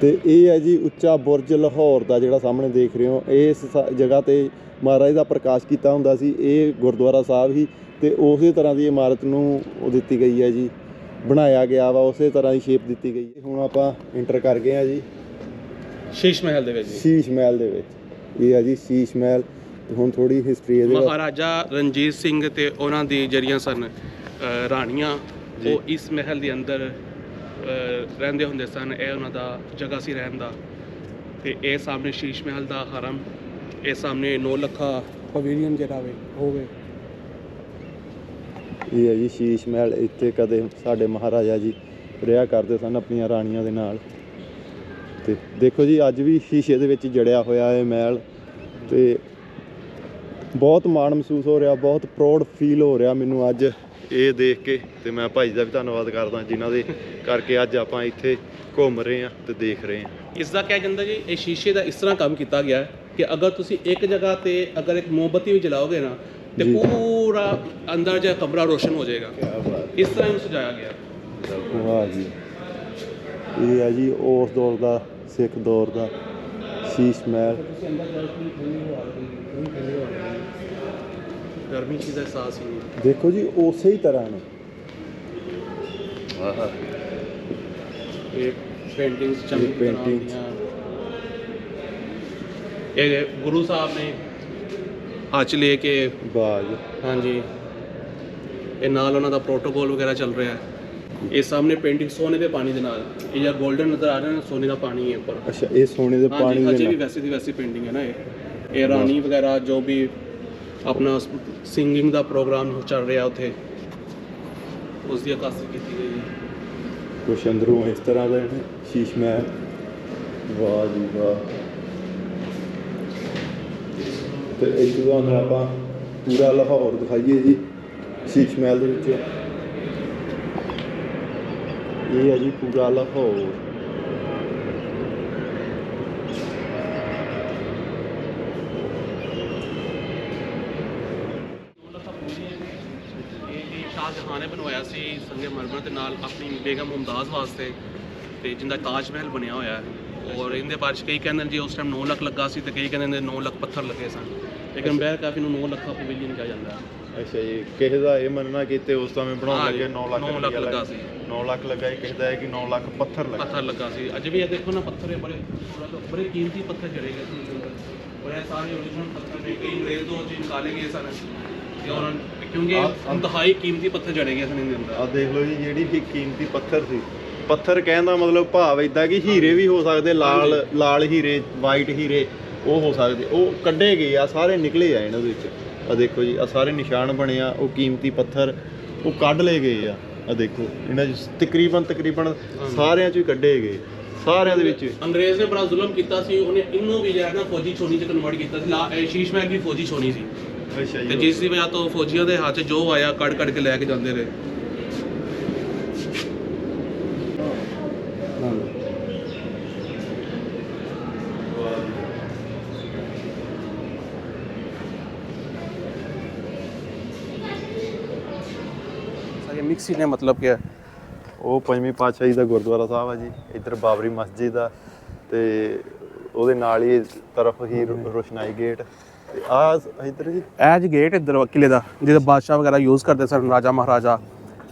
ਤੇ ਇਹ ਹੈ ਜੀ ਉੱਚਾ ਬੁਰਜ ਲਾਹੌਰ ਦਾ ਜਿਹੜਾ ਸਾਹਮਣੇ ਦੇਖ ਰਹੇ ਹੋ। ਇਸ ਸ- ਜਗ੍ਹਾ ਤੇ ਮਹਾਰਾਜ ਦਾ ਪ੍ਰਕਾਸ਼ ਕੀਤਾ ਹੁੰਦਾ ਸੀ, ਇਹ ਗੁਰਦੁਆਰਾ ਸਾਹਿਬ ਹੀ ਤੇ ਉਸੇ ਤਰ੍ਹਾਂ ਦੀ ਇਮਾਰਤ ਨੂੰ ਉਹ ਦਿੱਤੀ ਗਈ ਹੈ ਜੀ। ਬਣਾਇਆ ਗਿਆ ਵਾ ਉਸੇ ਤਰ੍ਹਾਂ ਦੀ ਸ਼ੇਪ ਦਿੱਤੀ ਗਈ ਹੈ। ਹੁਣ ਆਪਾਂ ਇੰਟਰ ਕਰ ਗਏ ਆ ਜੀ। ਸ਼ੀਸ਼ ਮਹਿਲ ਦੇ ਵਿੱਚ ਜੀ। ਸ਼ੀਸ਼ ਮਹਿਲ ਦੇ ਵਿੱਚ। ਇਹ ਹੈ ਜੀ ਸ਼ੀਸ਼ ਮਹਿਲ। ਤੇ ਹੁਣ ਥੋੜੀ ਹਿਸਟਰੀ ਇਹਦੇ ਬਾਰੇ। ਮਹਾਰਾਜਾ ਰਣਜੀਤ ਸਿੰਘ ਤੇ ਉਹਨਾਂ ਦੀ ਜਿਹੜੀਆਂ ਸਨ ਅ, ਰਾਣੀਆਂ ਉਹ ਇਸ ਮਹਿਲ ਦੇ ਅੰਦਰ ਅ, ਰਹਿੰਦੇ ਹੁੰਦੇ ਸਨ। ਇਹ ਉਹਨਾਂ ਦਾ ਜਗ੍ਹਾ ਸੀ ਰਹਿਣ ਦਾ। ਤੇ ਇਹ ਸਾਹਮਣੇ ਸ਼ੀਸ਼ ਮਹਿਲ ਦਾ ਹਰਮ ਇਹ ਸਾਹਮਣੇ ਨੌ ਲੱਖਾ ਪਵੇਲੀਅਨ ਜਿਹੜਾ ਵੇ ਹੋਵੇ ਇਹ ਹੈ ਜੀ ਸ਼ੀਸ਼ ਮਹਿਲ, ਇੱਥੇ ਕਦੇ ਸਾਡੇ ਮਹਾਰਾਜਾ ਜੀ ਰਿਹਾ ਕਰਦੇ ਸਨ ਆਪਣੀਆਂ ਰਾਣੀਆਂ ਦੇ ਨਾਲ। ਤੇ ਦੇਖੋ ਜੀ, ਅੱਜ ਵੀ ਸ਼ੀਸ਼ੇ ਦੇ ਵਿੱਚ ਜੜਿਆ ਹੋਇਆ ਹੈ ਮਹਿਲ ਤੇ ਬਹੁਤ ਮਾਣ ਮਹਿਸੂਸ ਹੋ ਰਿਹਾ, ਬਹੁਤ ਪ੍ਰਾਊਡ ਫੀਲ ਹੋ ਰਿਹਾ ਮੈਨੂੰ ਅੱਜ ਇਹ ਦੇਖ ਕੇ। ਤੇ ਮੈਂ ਭਾਈ ਦਾ ਵੀ ਧੰਨਵਾਦ ਕਰਦਾ ਜਿਨ੍ਹਾਂ ਦੇ ਕਰਕੇ ਅੱਜ ਆਪਾਂ ਇੱਥੇ ਘੁੰਮ ਰਹੇ ਹਾਂ ਤੇ ਦੇਖ ਰਹੇ ਹਾਂ। ਇਸ ਦਾ ਕਿਹਾ ਜਾਂਦਾ ਜੀ, ਇਹ ਸ਼ੀਸ਼ੇ ਦਾ ਇਸ ਤਰ੍ਹਾਂ ਕੰਮ ਕੀਤਾ ਗਿਆ ਹੈ ਕਿ ਅਗਰ ਤੁਸੀਂ ਇੱਕ ਜਗ੍ਹਾ ਤੇ ਅਗਰ ਇੱਕ ਮੋਮਬੱਤੀ ਵੀ ਜਲਾਓਗੇ ਨਾ ਤੇ। ਪੂਰਾ ਅੰਦਰ ਜਿਹਾ ਕਮਰਾ ਰੋਸ਼ਨ ਹੋ ਜਾਏਗਾ ਇਸ ਤਰ੍ਹਾਂ ਇਹਨੂੰ ਸਜਾਇਆ ਗਿਆ ਵਾਹ ਜੀ ਇਹ ਹੈ ਜੀ ਉਸ ਦੌਰ ਦਾ ਸਿੱਖ ਦੌਰ ਦਾ ਸ਼ੀਸ਼ ਮਹਿਲ ਗਰਮੀ ਚੀਜ਼ ਦਾ ਅਹਿਸਾਸ ਹੀ ਨਹੀਂ ਦੇਖੋ ਜੀ ਉਸੇ ਹੀ ਤਰ੍ਹਾਂ ਨੇ ਇਹ ਪੇਂਟਿੰਗਸ ਚਮਕ paintings। ਇਹ ਗੁਰੂ ਸਾਹਿਬ ਨੇ ਹੱਥ 'ਚ ਲੈ ਕੇ ਬਾਜ। ਹਾਂਜੀ। ਇਹ ਨਾਲ ਉਹਨਾਂ ਦਾ ਪ੍ਰੋਟੋਕੋਲ ਵਗੈਰਾ ਚੱਲ ਰਿਹਾ ਹੈ। ਇਹ ਸਾਹਮਣੇ ਪੇਂਟਿੰਗ ਸੋਨੇ ਦੇ ਪਾਣੀ ਦੇ ਨਾਲ। ਇਹ ਜਿਹੜਾ 골ਡਨ ਨਜ਼ਰ ਆ ਰਿਹਾ ਨਾ ਸੋਨੇ ਦਾ ਪਾਣੀ ਹੈ ਉੱਪਰ। ਅੱਛਾ ਇਹ ਸੋਨੇ ਦੇ ਪਾਣੀ ਹਾਂਜੀ ਅਜੇ ਦੇ ਵੀ ਨਾਲ। ਵੈਸੀ ਦੀ ਵੈਸੀ ਪੇਂਟਿੰਗ ਹੈ ਨਾ ਇਹ। ਇਹ ਰਾਣੀ ਵਗੈਰਾ ਜੋ ਵੀ ਆਪਣਾ ਸਿੰਗਿੰਗ ਦਾ ਪ੍ਰੋਗਰਾਮ ਚੱਲ ਰਿਹਾ ਉੱਥੇ। ਉਸ ਦੀ ਅਕਾਸੀ ਕੀਤੀ ਗਈ ਹੈ। ਕੁਛ ਅੰਦਰੋਂ ਇਸ ਤਰ੍ਹਾਂ ਦਾ ਨੇ ਮਹਿਲ। ਵਾਹ ਜੀ ਵਾਹ। ਤੇ ਇੱਕ ਤੁਹਾਨੂੰ ਆਪਾਂ ਪੂਰਾ ਲਾਹੌਰ ਦਿਖਾਈਏ ਜੀ, ਸ਼ੀਸ਼ ਮਹਿਲ ਦੇ ਵਿੱਚ। ਇਹ ਹੈ ਜੀ ਪੂਰਾ ਲਾਹੌਰ ਇਹ ਨੇ ਬਣਵਾਇਆ ਸੀ ਸੰਗੇ ਮਰਮਰ ਦੇ ਨਾਲ ਆਪਣੀ ਬੇਗਮ ਮੁਮਤਾਜ਼ ਵਾਸਤੇ, ਤੇ ਜਿੰਦਾ ਤਾਜ ਮਹਿਲ ਬਣਿਆ ਹੋਇਆ ਹੈ। ਔਰ ਇਹਦੇ ਬਾਰੇ ਕਈ ਕਹਿੰਦੇ ਨੇ ਜੀ ਉਸ ਟਾਈਮ 9 ਲੱਖ ਲੱਗਾ ਸੀ ਤੇ ਕਈ ਕਹਿੰਦੇ ਨੇ 9 ਲੱਖ ਪੱਥਰ ਲੱਗੇ ਸਨ। ਲੇਕਿਨ ਬਹਿਰ ਕਾਫੀ ਨੂੰ 9 ਲੱਖਾਂ ਪਵੇਲੀਅਨ ਕਿਹਾ ਜਾਂਦਾ। ਹੈ ਅੱਛਾ ਜੀ ਕਿਸੇ ਦਾ ਇਹ ਮੰਨਣਾ ਕਿ ਤੇ ਉਸ ਸਮੇਂ ਬਣਾਉਣ ਹਾਂ ਲੱਗੇ ਜੀ, 9 ਲੱਖ ਨੌ ਲੱਖ ਰੁਪਈਆ ਲੱਗਾ ਸੀ। 9 ਲੱਖ ਲੱਗਾ ਜੀ ਕਿਸੇ ਦਾ ਹੈ ਕਿ 9 ਲੱਖ ਪੱਥਰ ਲੱਗਾ। ਪੱਥਰ ਲੱਗਾ ਸੀ। ਅਜੇ ਵੀ ਇਹ ਦੇਖੋ ਨਾ ਪੱਥਰ ਇਹ ਬੜੇ ਬੜੇ ਕੀਮਤੀ ਪੱਥਰ ਜੜੇ ਗਏ ਸੀ। ਇਹ ਓਰੀਜਨਲ ਪੱਥਰ ਨੇ ਕਈ ਅੰਗਰੇਜ਼ ਤੋਂ ਜੀ ਨਿਕਾਲੇ ਗਏ ਸਨ। ਤੇ ਔਰ ਕਿਉਂਕਿ ਆਹ- ਇੰਤਹਾਈ ਕੀਮਤੀ ਪੱਥਰ ਜੜੇ ਗਏ ਸਨ ਇਹਦੇ ਅੰਦਰ। ਆ ਦੇਖ ਲਓ ਜੀ ਜਿਹੜੀ ਵੀ ਕੀਮਤੀ ਪੱਥਰ ਸੀ। ਪੱਥਰ ਕਹਿਣ ਦਾ ਮਤਲਬ ਭਾਵ ਇਦਾਂ ਕਿ ਹੀਰੇ ਵੀ ਹੋ ਸਕਦੇ ਲਾਲ ਲਾਲ ਹੀਰੇ ਵਾਈਟ ਹੀਰੇ। ਉਹ ਹੋ ਸਕਦੇ ਉਹ ਕੱਢੇ ਗਏ ਆ ਸਾਰੇ ਨਿਕਲੇ ਆ ਇਹਨਾਂ ਦੇ ਵਿੱਚ। ਆ ਦੇਖੋ ਜੀ ਆ ਸਾਰੇ ਨਿਸ਼ਾਨ ਬਣੇ ਆ ਉਹ ਕੀਮਤੀ ਪੱਥਰ ਉਹ ਕੱਢ ਲਏ ਗਏ ਆ। ਆ ਦੇਖੋ ਇਹਨਾਂ 'ਚ ਤਕਰੀਬਨ ਤਕਰੀਬਨ ਸਾਰਿਆਂ 'ਚੋਂ ਹੀ ਕੱਢੇ ਗਏ। ਸਾਰਿਆਂ ਦੇ ਵਿੱਚ। ਅੰਗਰੇਜ਼ ਨੇ ਬੜਾ ਜ਼ੁਲਮ ਕੀਤਾ ਸੀ ਉਹਨੇ ਇਹਨੂੰ ਵੀ ਜਿਹੜਾ ਨਾ ਫੌਜੀ ਛੋਣੀ ਚ ਕਨਵਰਟ ਕੀਤਾ ਸੀ। ਸ਼ੀਸ਼ ਮਹਿਲ ਵੀ ਫੌਜੀ ਛੋਣੀ ਸੀ। ਅੱਛਾ ਤੇ ਜਿਸ ਦੀ ਵਜ੍ਹਾ ਤੋਂ ਫੌਜੀਆਂ ਦੇ ਹੱਥ ਜੋ ਆਇਆ ਕੱਢ ਕੱਢ ਕੇ ਲੈ ਕੇ ਜਾਂਦੇ ਰਹੇ। ਮਿਕਸੀ ਨੇ ਮਤਲਬ ਕਿ? ਉਹ ਪੰਜਵੀਂ ਪਾਤਸ਼ਾਹੀ ਦਾ ਗੁਰਦੁਆਰਾ ਸਾਹਿਬ ਆ ਜੀ ਇੱਧਰ ਬਾਬਰੀ ਮਸਜਿਦ ਆ ਤੇ ਉਹਦੇ ਨਾਲ ਹੀ ਤਰਫ ਹੀ ਰੋਸ਼ਨਾਈ ਗੇਟ ਤੇ ਆ ਇੱਧਰ ਜੀ। ਇਹ ਜੀ ਗੇਟ ਇੱਧਰ ਕਿਲੇ ਦਾ ਜਿਹਦਾ ਬਾਦਸ਼ਾਹ ਵਗੈਰਾ ਯੂਜ਼ ਕਰਦੇ ਸਨ ਰਾਜਾ ਮਹਾਰਾਜਾ।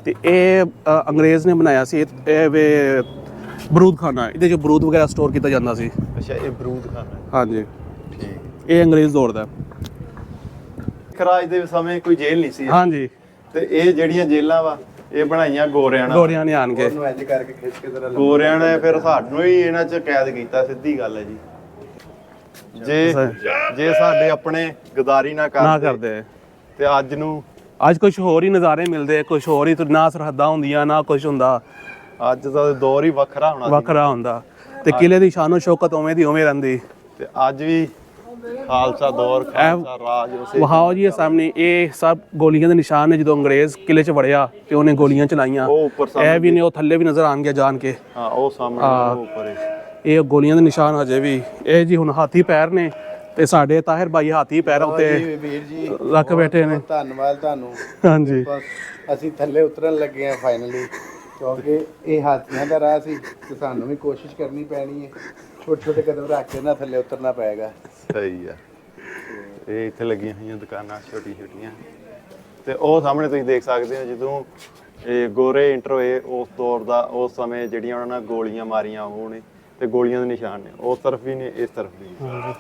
ਤੇ ਇਹ ਅੰਗਰੇਜ਼ ਨੇ ਬਣਾਇਆ ਸੀ ਇਹ- ਵੇ ਬਰੂਦਖਾਨਾ ਇਹਦੇ 'ਚ ਬਰੂਦ ਵਗੈਰਾ ਸਟੋਰ ਕੀਤਾ ਜਾਂਦਾ ਸੀ। ਅੱਛਾ ਇਹ ਬਰੂਦ ਖਾਨਾ ਹਾਂਜੀ। ਠੀਕ। ਇਹ ਅੰਗਰੇਜ਼ ਦੌਰ ਦਾ ਖਰਾਜ ਦੇ ਸਮੇਂ ਕੋਈ ਜੇਲ੍ਹ ਨਹੀਂ ਸੀ। ਹਾਂਜੀ। ਤੇ ਇਹ ਜਿਹੜੀਆਂ ਜੇਲ੍ਹਾਂ ਵਾ ਇਹ ਬਣਾਈਆਂ ਗੋਰਿਆਂ ਨਾਲ। ਗੋਰਿਆਂ ਨੇ ਆਣ ਕੇ। ਉਹਨੂੰ ਇੰਜ ਕਰਕੇ ਖਿੱਚ ਕੇ ਤੇਰਾ ਗੋਰਿਆਂ ਨੇ ਫਿਰ ਸਾਨੂੰ ਹੀ ਇਹਨਾਂ 'ਚ ਕੈਦ ਕੀਤਾ ਸਿੱਧੀ ਗੱਲ ਹੈ ਜੀ। ਜੇ ਜੇ ਸਾਡੇ ਆਪਣੇ ਗਦਾਰੀ ਨਾ ਕਰਦੇ ਨਾ ਕਰਦੇ ਤੇ ਅੱਜ ਨੂੰ ਅੱਜ ਕੁਝ ਹੋਰ ਹੀ ਨਜ਼ਾਰੇ ਮਿਲਦੇ ਕੁਝ ਹੋਰ ਹੀ ਤੇ ਨਾ ਸਰਹੱਦਾਂ ਹੁੰਦੀਆਂ ਨਾ ਕੁਝ ਹੁੰਦਾ। ਅੱਜ ਦਾ ਦੌਰ ਹੀ ਵੱਖਰਾ ਹੋਣਾ ਵੱਖਰਾ ਹੁੰਦਾ। ਤੇ ਕਿਲੇ ਦੀ ਸ਼ਾਨੋ ਸ਼ੌਕਤ ਉਵੇਂ ਦੀ ਉਵੇਂ ਰਹਿੰਦੀ। ਤੇ ਅੱਜ ਵੀ ਖਾਲਸਾ ਦੌਰ ਖਾਲਸਾ ਰਾਜ ਉਸੇ ਵਹਾਓ ਜੀ ਇਹ ਸਾਹਮਣੇ ਇਹ ਸਭ ਗੋਲੀਆਂ ਦੇ ਨਿਸ਼ਾਨ ਨੇ ਜਦੋਂ ਅੰਗਰੇਜ਼ ਕਿਲੇ 'ਚ ਵੜਿਆ ਤੇ ਉਹਨੇ ਗੋਲੀਆਂ ਚਲਾਈਆਂ। ਇਹ ਵੀ ਨੇ ਉਹ ਥੱਲੇ ਵੀ ਨਜ਼ਰ ਆਣ ਗਿਆ ਜਾਣ ਕੇ। ਹਾਂ ਉਹ ਸਾਹਮਣੇ। ਉਹ ਉੱਪਰ। ਇਹ ਗੋਲੀਆਂ ਦੇ ਨਿਸ਼ਾਨ ਹਜੇ ਵੀ। ਇਹ ਜੀ ਹੁਣ ਹਾਥੀ ਪੈਰ ਨੇ ਤੇ ਸਾਡੇ ਤਾਹਿਰ ਭਾਈ ਹਾਥੀ ਪੈਰਾਂ ਜੀ ਉੱਤੇ ਵੀਰ ਜੀ ਰੱਖ ਬੈਠੇ ਨੇ। ਧੰਨਵਾਦ ਤੁਹਾਨੂੰ। ਹਾਂਜੀ। ਬਸ ਅਸੀਂ ਥੱਲੇ ਉਤਰਨ ਲੱਗੇ ਆ ਫਾਈਨਲੀ ਕਿਉਂਕਿ ਇਹ ਹਾਥੀਆਂ ਦਾ ਰਾਹ ਸੀ ਤੇ ਸਾਨੂੰ ਵੀ ਕੋਸ਼ਿਸ਼ ਕਰਨੀ ਪੈਣੀ ਹੈ। ਛੋਟੇ ਛੋਟੇ ਕਦਮ ਰੱਖ ਕੇ ਨਾ ਥੱਲੇ ਉਤਰਨਾ ਪਏਗਾ। ਸਹੀ ਆ। ਇਹ ਇੱਥੇ ਲੱਗੀਆਂ ਹੋਈਆਂ ਦੁਕਾਨਾਂ ਛੋਟੀ ਛੋਟੀਆਂ ਤੇ ਉਹ ਸਾਹਮਣੇ ਤੁਸੀਂ ਦੇਖ ਸਕਦੇ ਹੋ ਜਦੋਂ ਇਹ ਗੋਰੇ ਇੰਟਰ ਹੋਏ ਉਸ ਦੌਰ ਦਾ ਉਸ ਸਮੇਂ ਜਿਹੜੀਆਂ ਉਹਨਾਂ ਨੇ ਗੋਲੀਆਂ ਮਾਰੀਆਂ ਉਹ ਨੇ ਤੇ ਗੋਲੀਆਂ ਦੇ ਨਿਸ਼ਾਨ ਨੇ। ਉਸ ਤਰਫ ਵੀ ਨੇ ਇਸ ਤਰਫ ਵੀ ਨੇ।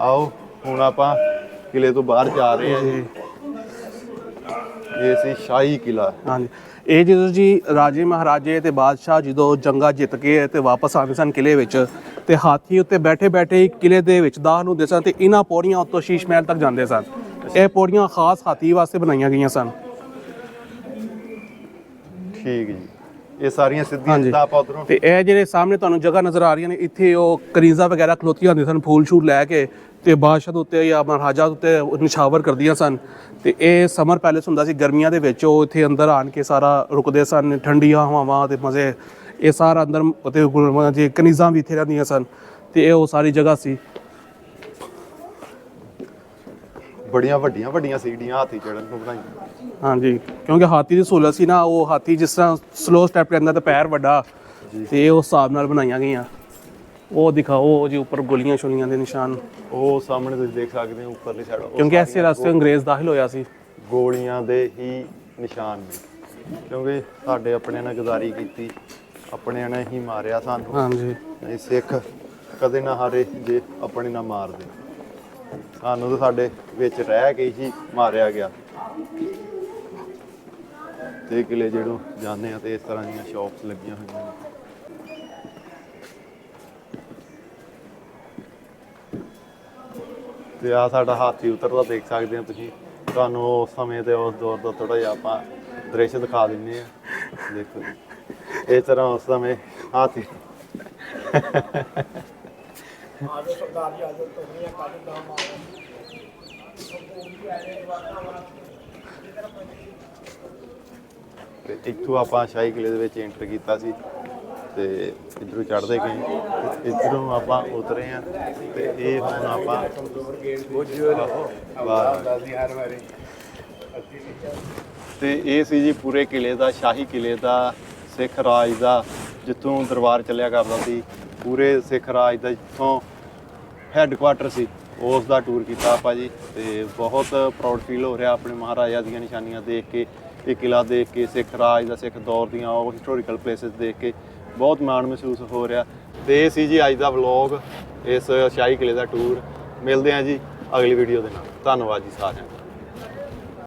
ਆਓ ਹੁਣ ਆਪਾਂ ਕਿਲੇ ਤੋਂ ਬਾਹਰ ਜਾ ਰਹੇ ਹਾਂ ਜੀ। ਇਹ ਸੀ ਸ਼ਾਹੀ ਕਿਲਾ। ਹਾਂਜੀ। ਇਹ ਜਦੋਂ ਜੀ ਰਾਜੇ ਮਹਾਰਾਜੇ ਤੇ ਬਾਦਸ਼ਾਹ ਜਦੋਂ ਜੰਗਾ ਜਿੱਤ ਕੇ ਤੇ ਵਾਪਸ ਆਉਂਦੇ ਸਨ ਕਿਲੇ ਵਿੱਚ ਤੇ ਹਾਥੀ ਉੱਤੇ ਬੈਠੇ ਬੈਠੇ ਹੀ ਕਿਲੇ ਦੇ ਵਿੱਚ ਦਾਹ ਹੁੰਦੇ ਸਨ ਤੇ ਇਹਨਾਂ ਪੌੜੀਆਂ ਉੱਤੋਂ ਸ਼ੀਸ਼ ਮਹਿਲ ਤੱਕ ਜਾਂਦੇ ਸਨ। ਇਹ ਪੌੜੀਆਂ ਖਾਸ ਹਾਥੀ ਵਾਸਤੇ ਬਣਾਈਆਂ ਗਈਆਂ ਸਨ। ਠੀਕ ਜੀ। ਇਹ ਸਾਰੀਆਂ ਸਿੱਧੀਆਂ ਹਾਂਜੀ। ਜਿੱਦਾਂ ਆਪਾਂ ਉਧਰੋਂ ਤੇ ਇਹ ਜਿਹੜੇ ਸਾਹਮਣੇ ਤੁਹਾਨੂੰ ਜਗ੍ਹਾ ਨਜ਼ਰ ਆ ਰਹੀਆਂ ਨੇ ਇੱਥੇ ਉਹ ਕਰੀਜ਼ਾ ਵਗੈਰਾ ਖਲੋਤੀਆਂ ਹੁੰਦੀਆਂ ਸਨ ਫੂਲ ਸ਼ੂਲ ਲੈ ਕੇ ਤੇ ਬਾਦਸ਼ਾਹ ਦੇ ਉੱਤੇ ਜਾਂ ਮਹਾਰਾਜਾ ਦੇ ਉੱਤੇ ਉਹ ਨਿਸ਼ਾਵਰ ਕਰਦੀਆਂ ਸਨ। ਤੇ ਇਹ ਸਮਰ ਪੈਲੇਸ ਹੁੰਦਾ ਸੀ ਗਰਮੀਆਂ ਦੇ ਵਿੱਚ ਉਹ ਇੱਥੇ ਅੰਦਰ ਆਣ ਕੇ ਸਾਰਾ ਰੁਕਦੇ ਸਨ ਠੰਡੀਆਂ ਹਵਾਵਾਂ ਤੇ ਮਜ਼ੇ ਇਹ ਸਾਰਾ ਅੰਦਰ ਉਤੇ ਜੇ ਕਨੀਜ਼ਾਂ ਵੀ ਇੱਥੇ ਰਹਿੰਦੀਆਂ ਸਨ। ਤੇ ਇਹ ਉਹ ਸਾਰੀ ਜਗ੍ਹਾ ਸੀ। ਬੜੀਆਂ ਵੱਡੀਆਂ ਵੱਡੀਆਂ ਸੀੜੀਆਂ ਹਾਥੀ ਚੜਨ ਨੂੰ ਬਣਾਈਆਂ। ਹਾਂਜੀ ਕਿਉਂਕਿ ਹਾਥੀ ਦੀ ਸਹੂਲਤ ਸੀ ਨਾ ਉਹ ਹਾਥੀ ਜਿਸ ਤਰ੍ਹਾਂ ਸਲੋ ਸਟੈਪ ਲੈਂਦਾ ਤੇ ਪੈਰ ਵੱਡਾ ਤੇ ਉਸ ਹਿਸਾਬ ਨਾਲ ਬਣਾਈਆਂ ਗਈਆਂ। ਉਹ ਦਿਖਾਓ ਉਹ ਜੀ ਉੱਪਰ ਗੋਲੀਆਂ ਛੋਲੀਆਂ ਦੇ ਨਿਸ਼ਾਨ। ਉਹ ਸਾਹਮਣੇ ਤੁਸੀਂ ਦੇਖ ਸਕਦੇ ਹੋ ਉੱਪਰਲੀ ਸਾਈਡ ਕਿਉਂਕਿ ਐਸੇ ਰਸਤੇ ਅੰਗਰੇਜ਼ ਦਾਖਲ ਹੋਇਆ ਸੀ। ਗੋਲੀਆਂ ਦੇ ਹੀ ਨਿਸ਼ਾਨ ਨੇ। ਕਿਉਂਕਿ ਸਾਡੇ ਆਪਣਿਆਂ ਨੇ ਗਦਾਰੀ ਕੀਤੀ ਆਪਣਿਆਂ ਨੇ ਹੀ ਮਾਰਿਆ ਸਾਨੂੰ। ਹਾਂਜੀ। ਨਹੀਂ ਸਿੱਖ ਕਦੇ ਨਾ ਹਾਰੇ ਜੇ ਆਪਣੇ ਨਾ ਮਾਰਦੇ। ਸਾਨੂੰ ਤਾਂ ਸਾਡੇ ਵਿੱਚ ਰਹਿ ਕੇ ਹੀ ਮਾਰਿਆ ਗਿਆ। ਤੇ ਕਿਲੇ ਜਿਹੜੋਂ ਜਾਂਦੇ ਆ ਤੇ ਇਸ ਤਰ੍ਹਾਂ ਦੀਆਂ ਸ਼ਾਪਸ ਲੱਗੀਆਂ ਹੋਈਆਂ ਨੇ। ਤੇ ਆ ਸਾਡਾ ਹਾਥੀ ਉਤਰਦਾ ਦੇਖ ਸਕਦੇ ਆ ਤੁਸੀਂ। ਤੁਹਾਨੂੰ ਉਸ ਸਮੇਂ ਤੇ ਉਸ ਦੌਰ ਦਾ ਥੋੜਾ ਜਿਹਾ ਆਪਾਂ ਦ੍ਰਿਸ਼ ਦਿਖਾ ਦਿੰਨੇ ਆ। ਦੇਖੋ ਇਸ ਤਰ੍ਹਾਂ ਉਸ ਸਮੇਂ ਹਾਥੀ ਤੇ ਇੱਥੋਂ ਆਪਾਂ ਸ਼ਾਹੀ ਕਿਲੇ ਦੇ ਵਿੱਚ ਐਂਟਰ ਕੀਤਾ ਸੀ ਤੇ ਇਧਰੋਂ ਚੜ੍ਹਦੇ ਗਏ। ਇਧਰੋਂ ਆਪਾਂ ਉਤਰੇ ਆ ਤੇ ਇਹ ਹੁਣ ਆਪਾਂ ਤੇ ਇਹ ਸੀ ਜੀ ਪੂਰੇ ਕਿਲੇ ਦਾ, ਸ਼ਾਹੀ ਕਿਲੇ ਦਾ, ਸਿੱਖ ਰਾਜ ਦਾ, ਜਿੱਥੋਂ ਦਰਬਾਰ ਚੱਲਿਆ ਕਰਦਾ ਸੀ। ਪੂਰੇ ਸਿੱਖ ਰਾਜ ਦਾ ਜਿੱਥੋਂ ਹੈੱਡਕੁਆਟਰ ਸੀ। ਉਸ ਦਾ ਟੂਰ ਕੀਤਾ ਆਪਾਂ ਜੀ ਤੇ ਬਹੁਤ ਪ੍ਰਾਊਡ ਫੀਲ ਹੋ ਰਿਹਾ ਆਪਣੇ ਮਹਾਰਾਜਾ ਦੀਆਂ ਨਿਸ਼ਾਨੀਆਂ ਦੇਖ ਕੇ, ਇਹ ਕਿਲਾ ਦੇਖ ਕੇ, ਸਿੱਖ ਰਾਜ ਦਾ ਸਿੱਖ ਦੌਰ ਦੀਆਂ ਉਹ ਹਿਸਟੋਰੀਕਲ ਪਲੇਸਸ ਦੇਖ ਕੇ ਬਹੁਤ ਮਾਣ ਮਹਿਸੂਸ ਹੋ ਰਿਹਾ। ਤੇ ਇਹ ਸੀ ਜੀ ਅੱਜ ਦਾ ਵਲੌਗ ਇਸ ਸ਼ਾਹੀ ਕਿਲੇ ਦਾ ਟੂਰ ਮਿਲਦੇ ਹਾਂ ਜੀ ਅਗਲੀ ਵੀਡੀਓ ਦੇ ਨਾਲ। ਧੰਨਵਾਦ ਜੀ ਸਾਰਿਆਂ ਦਾ।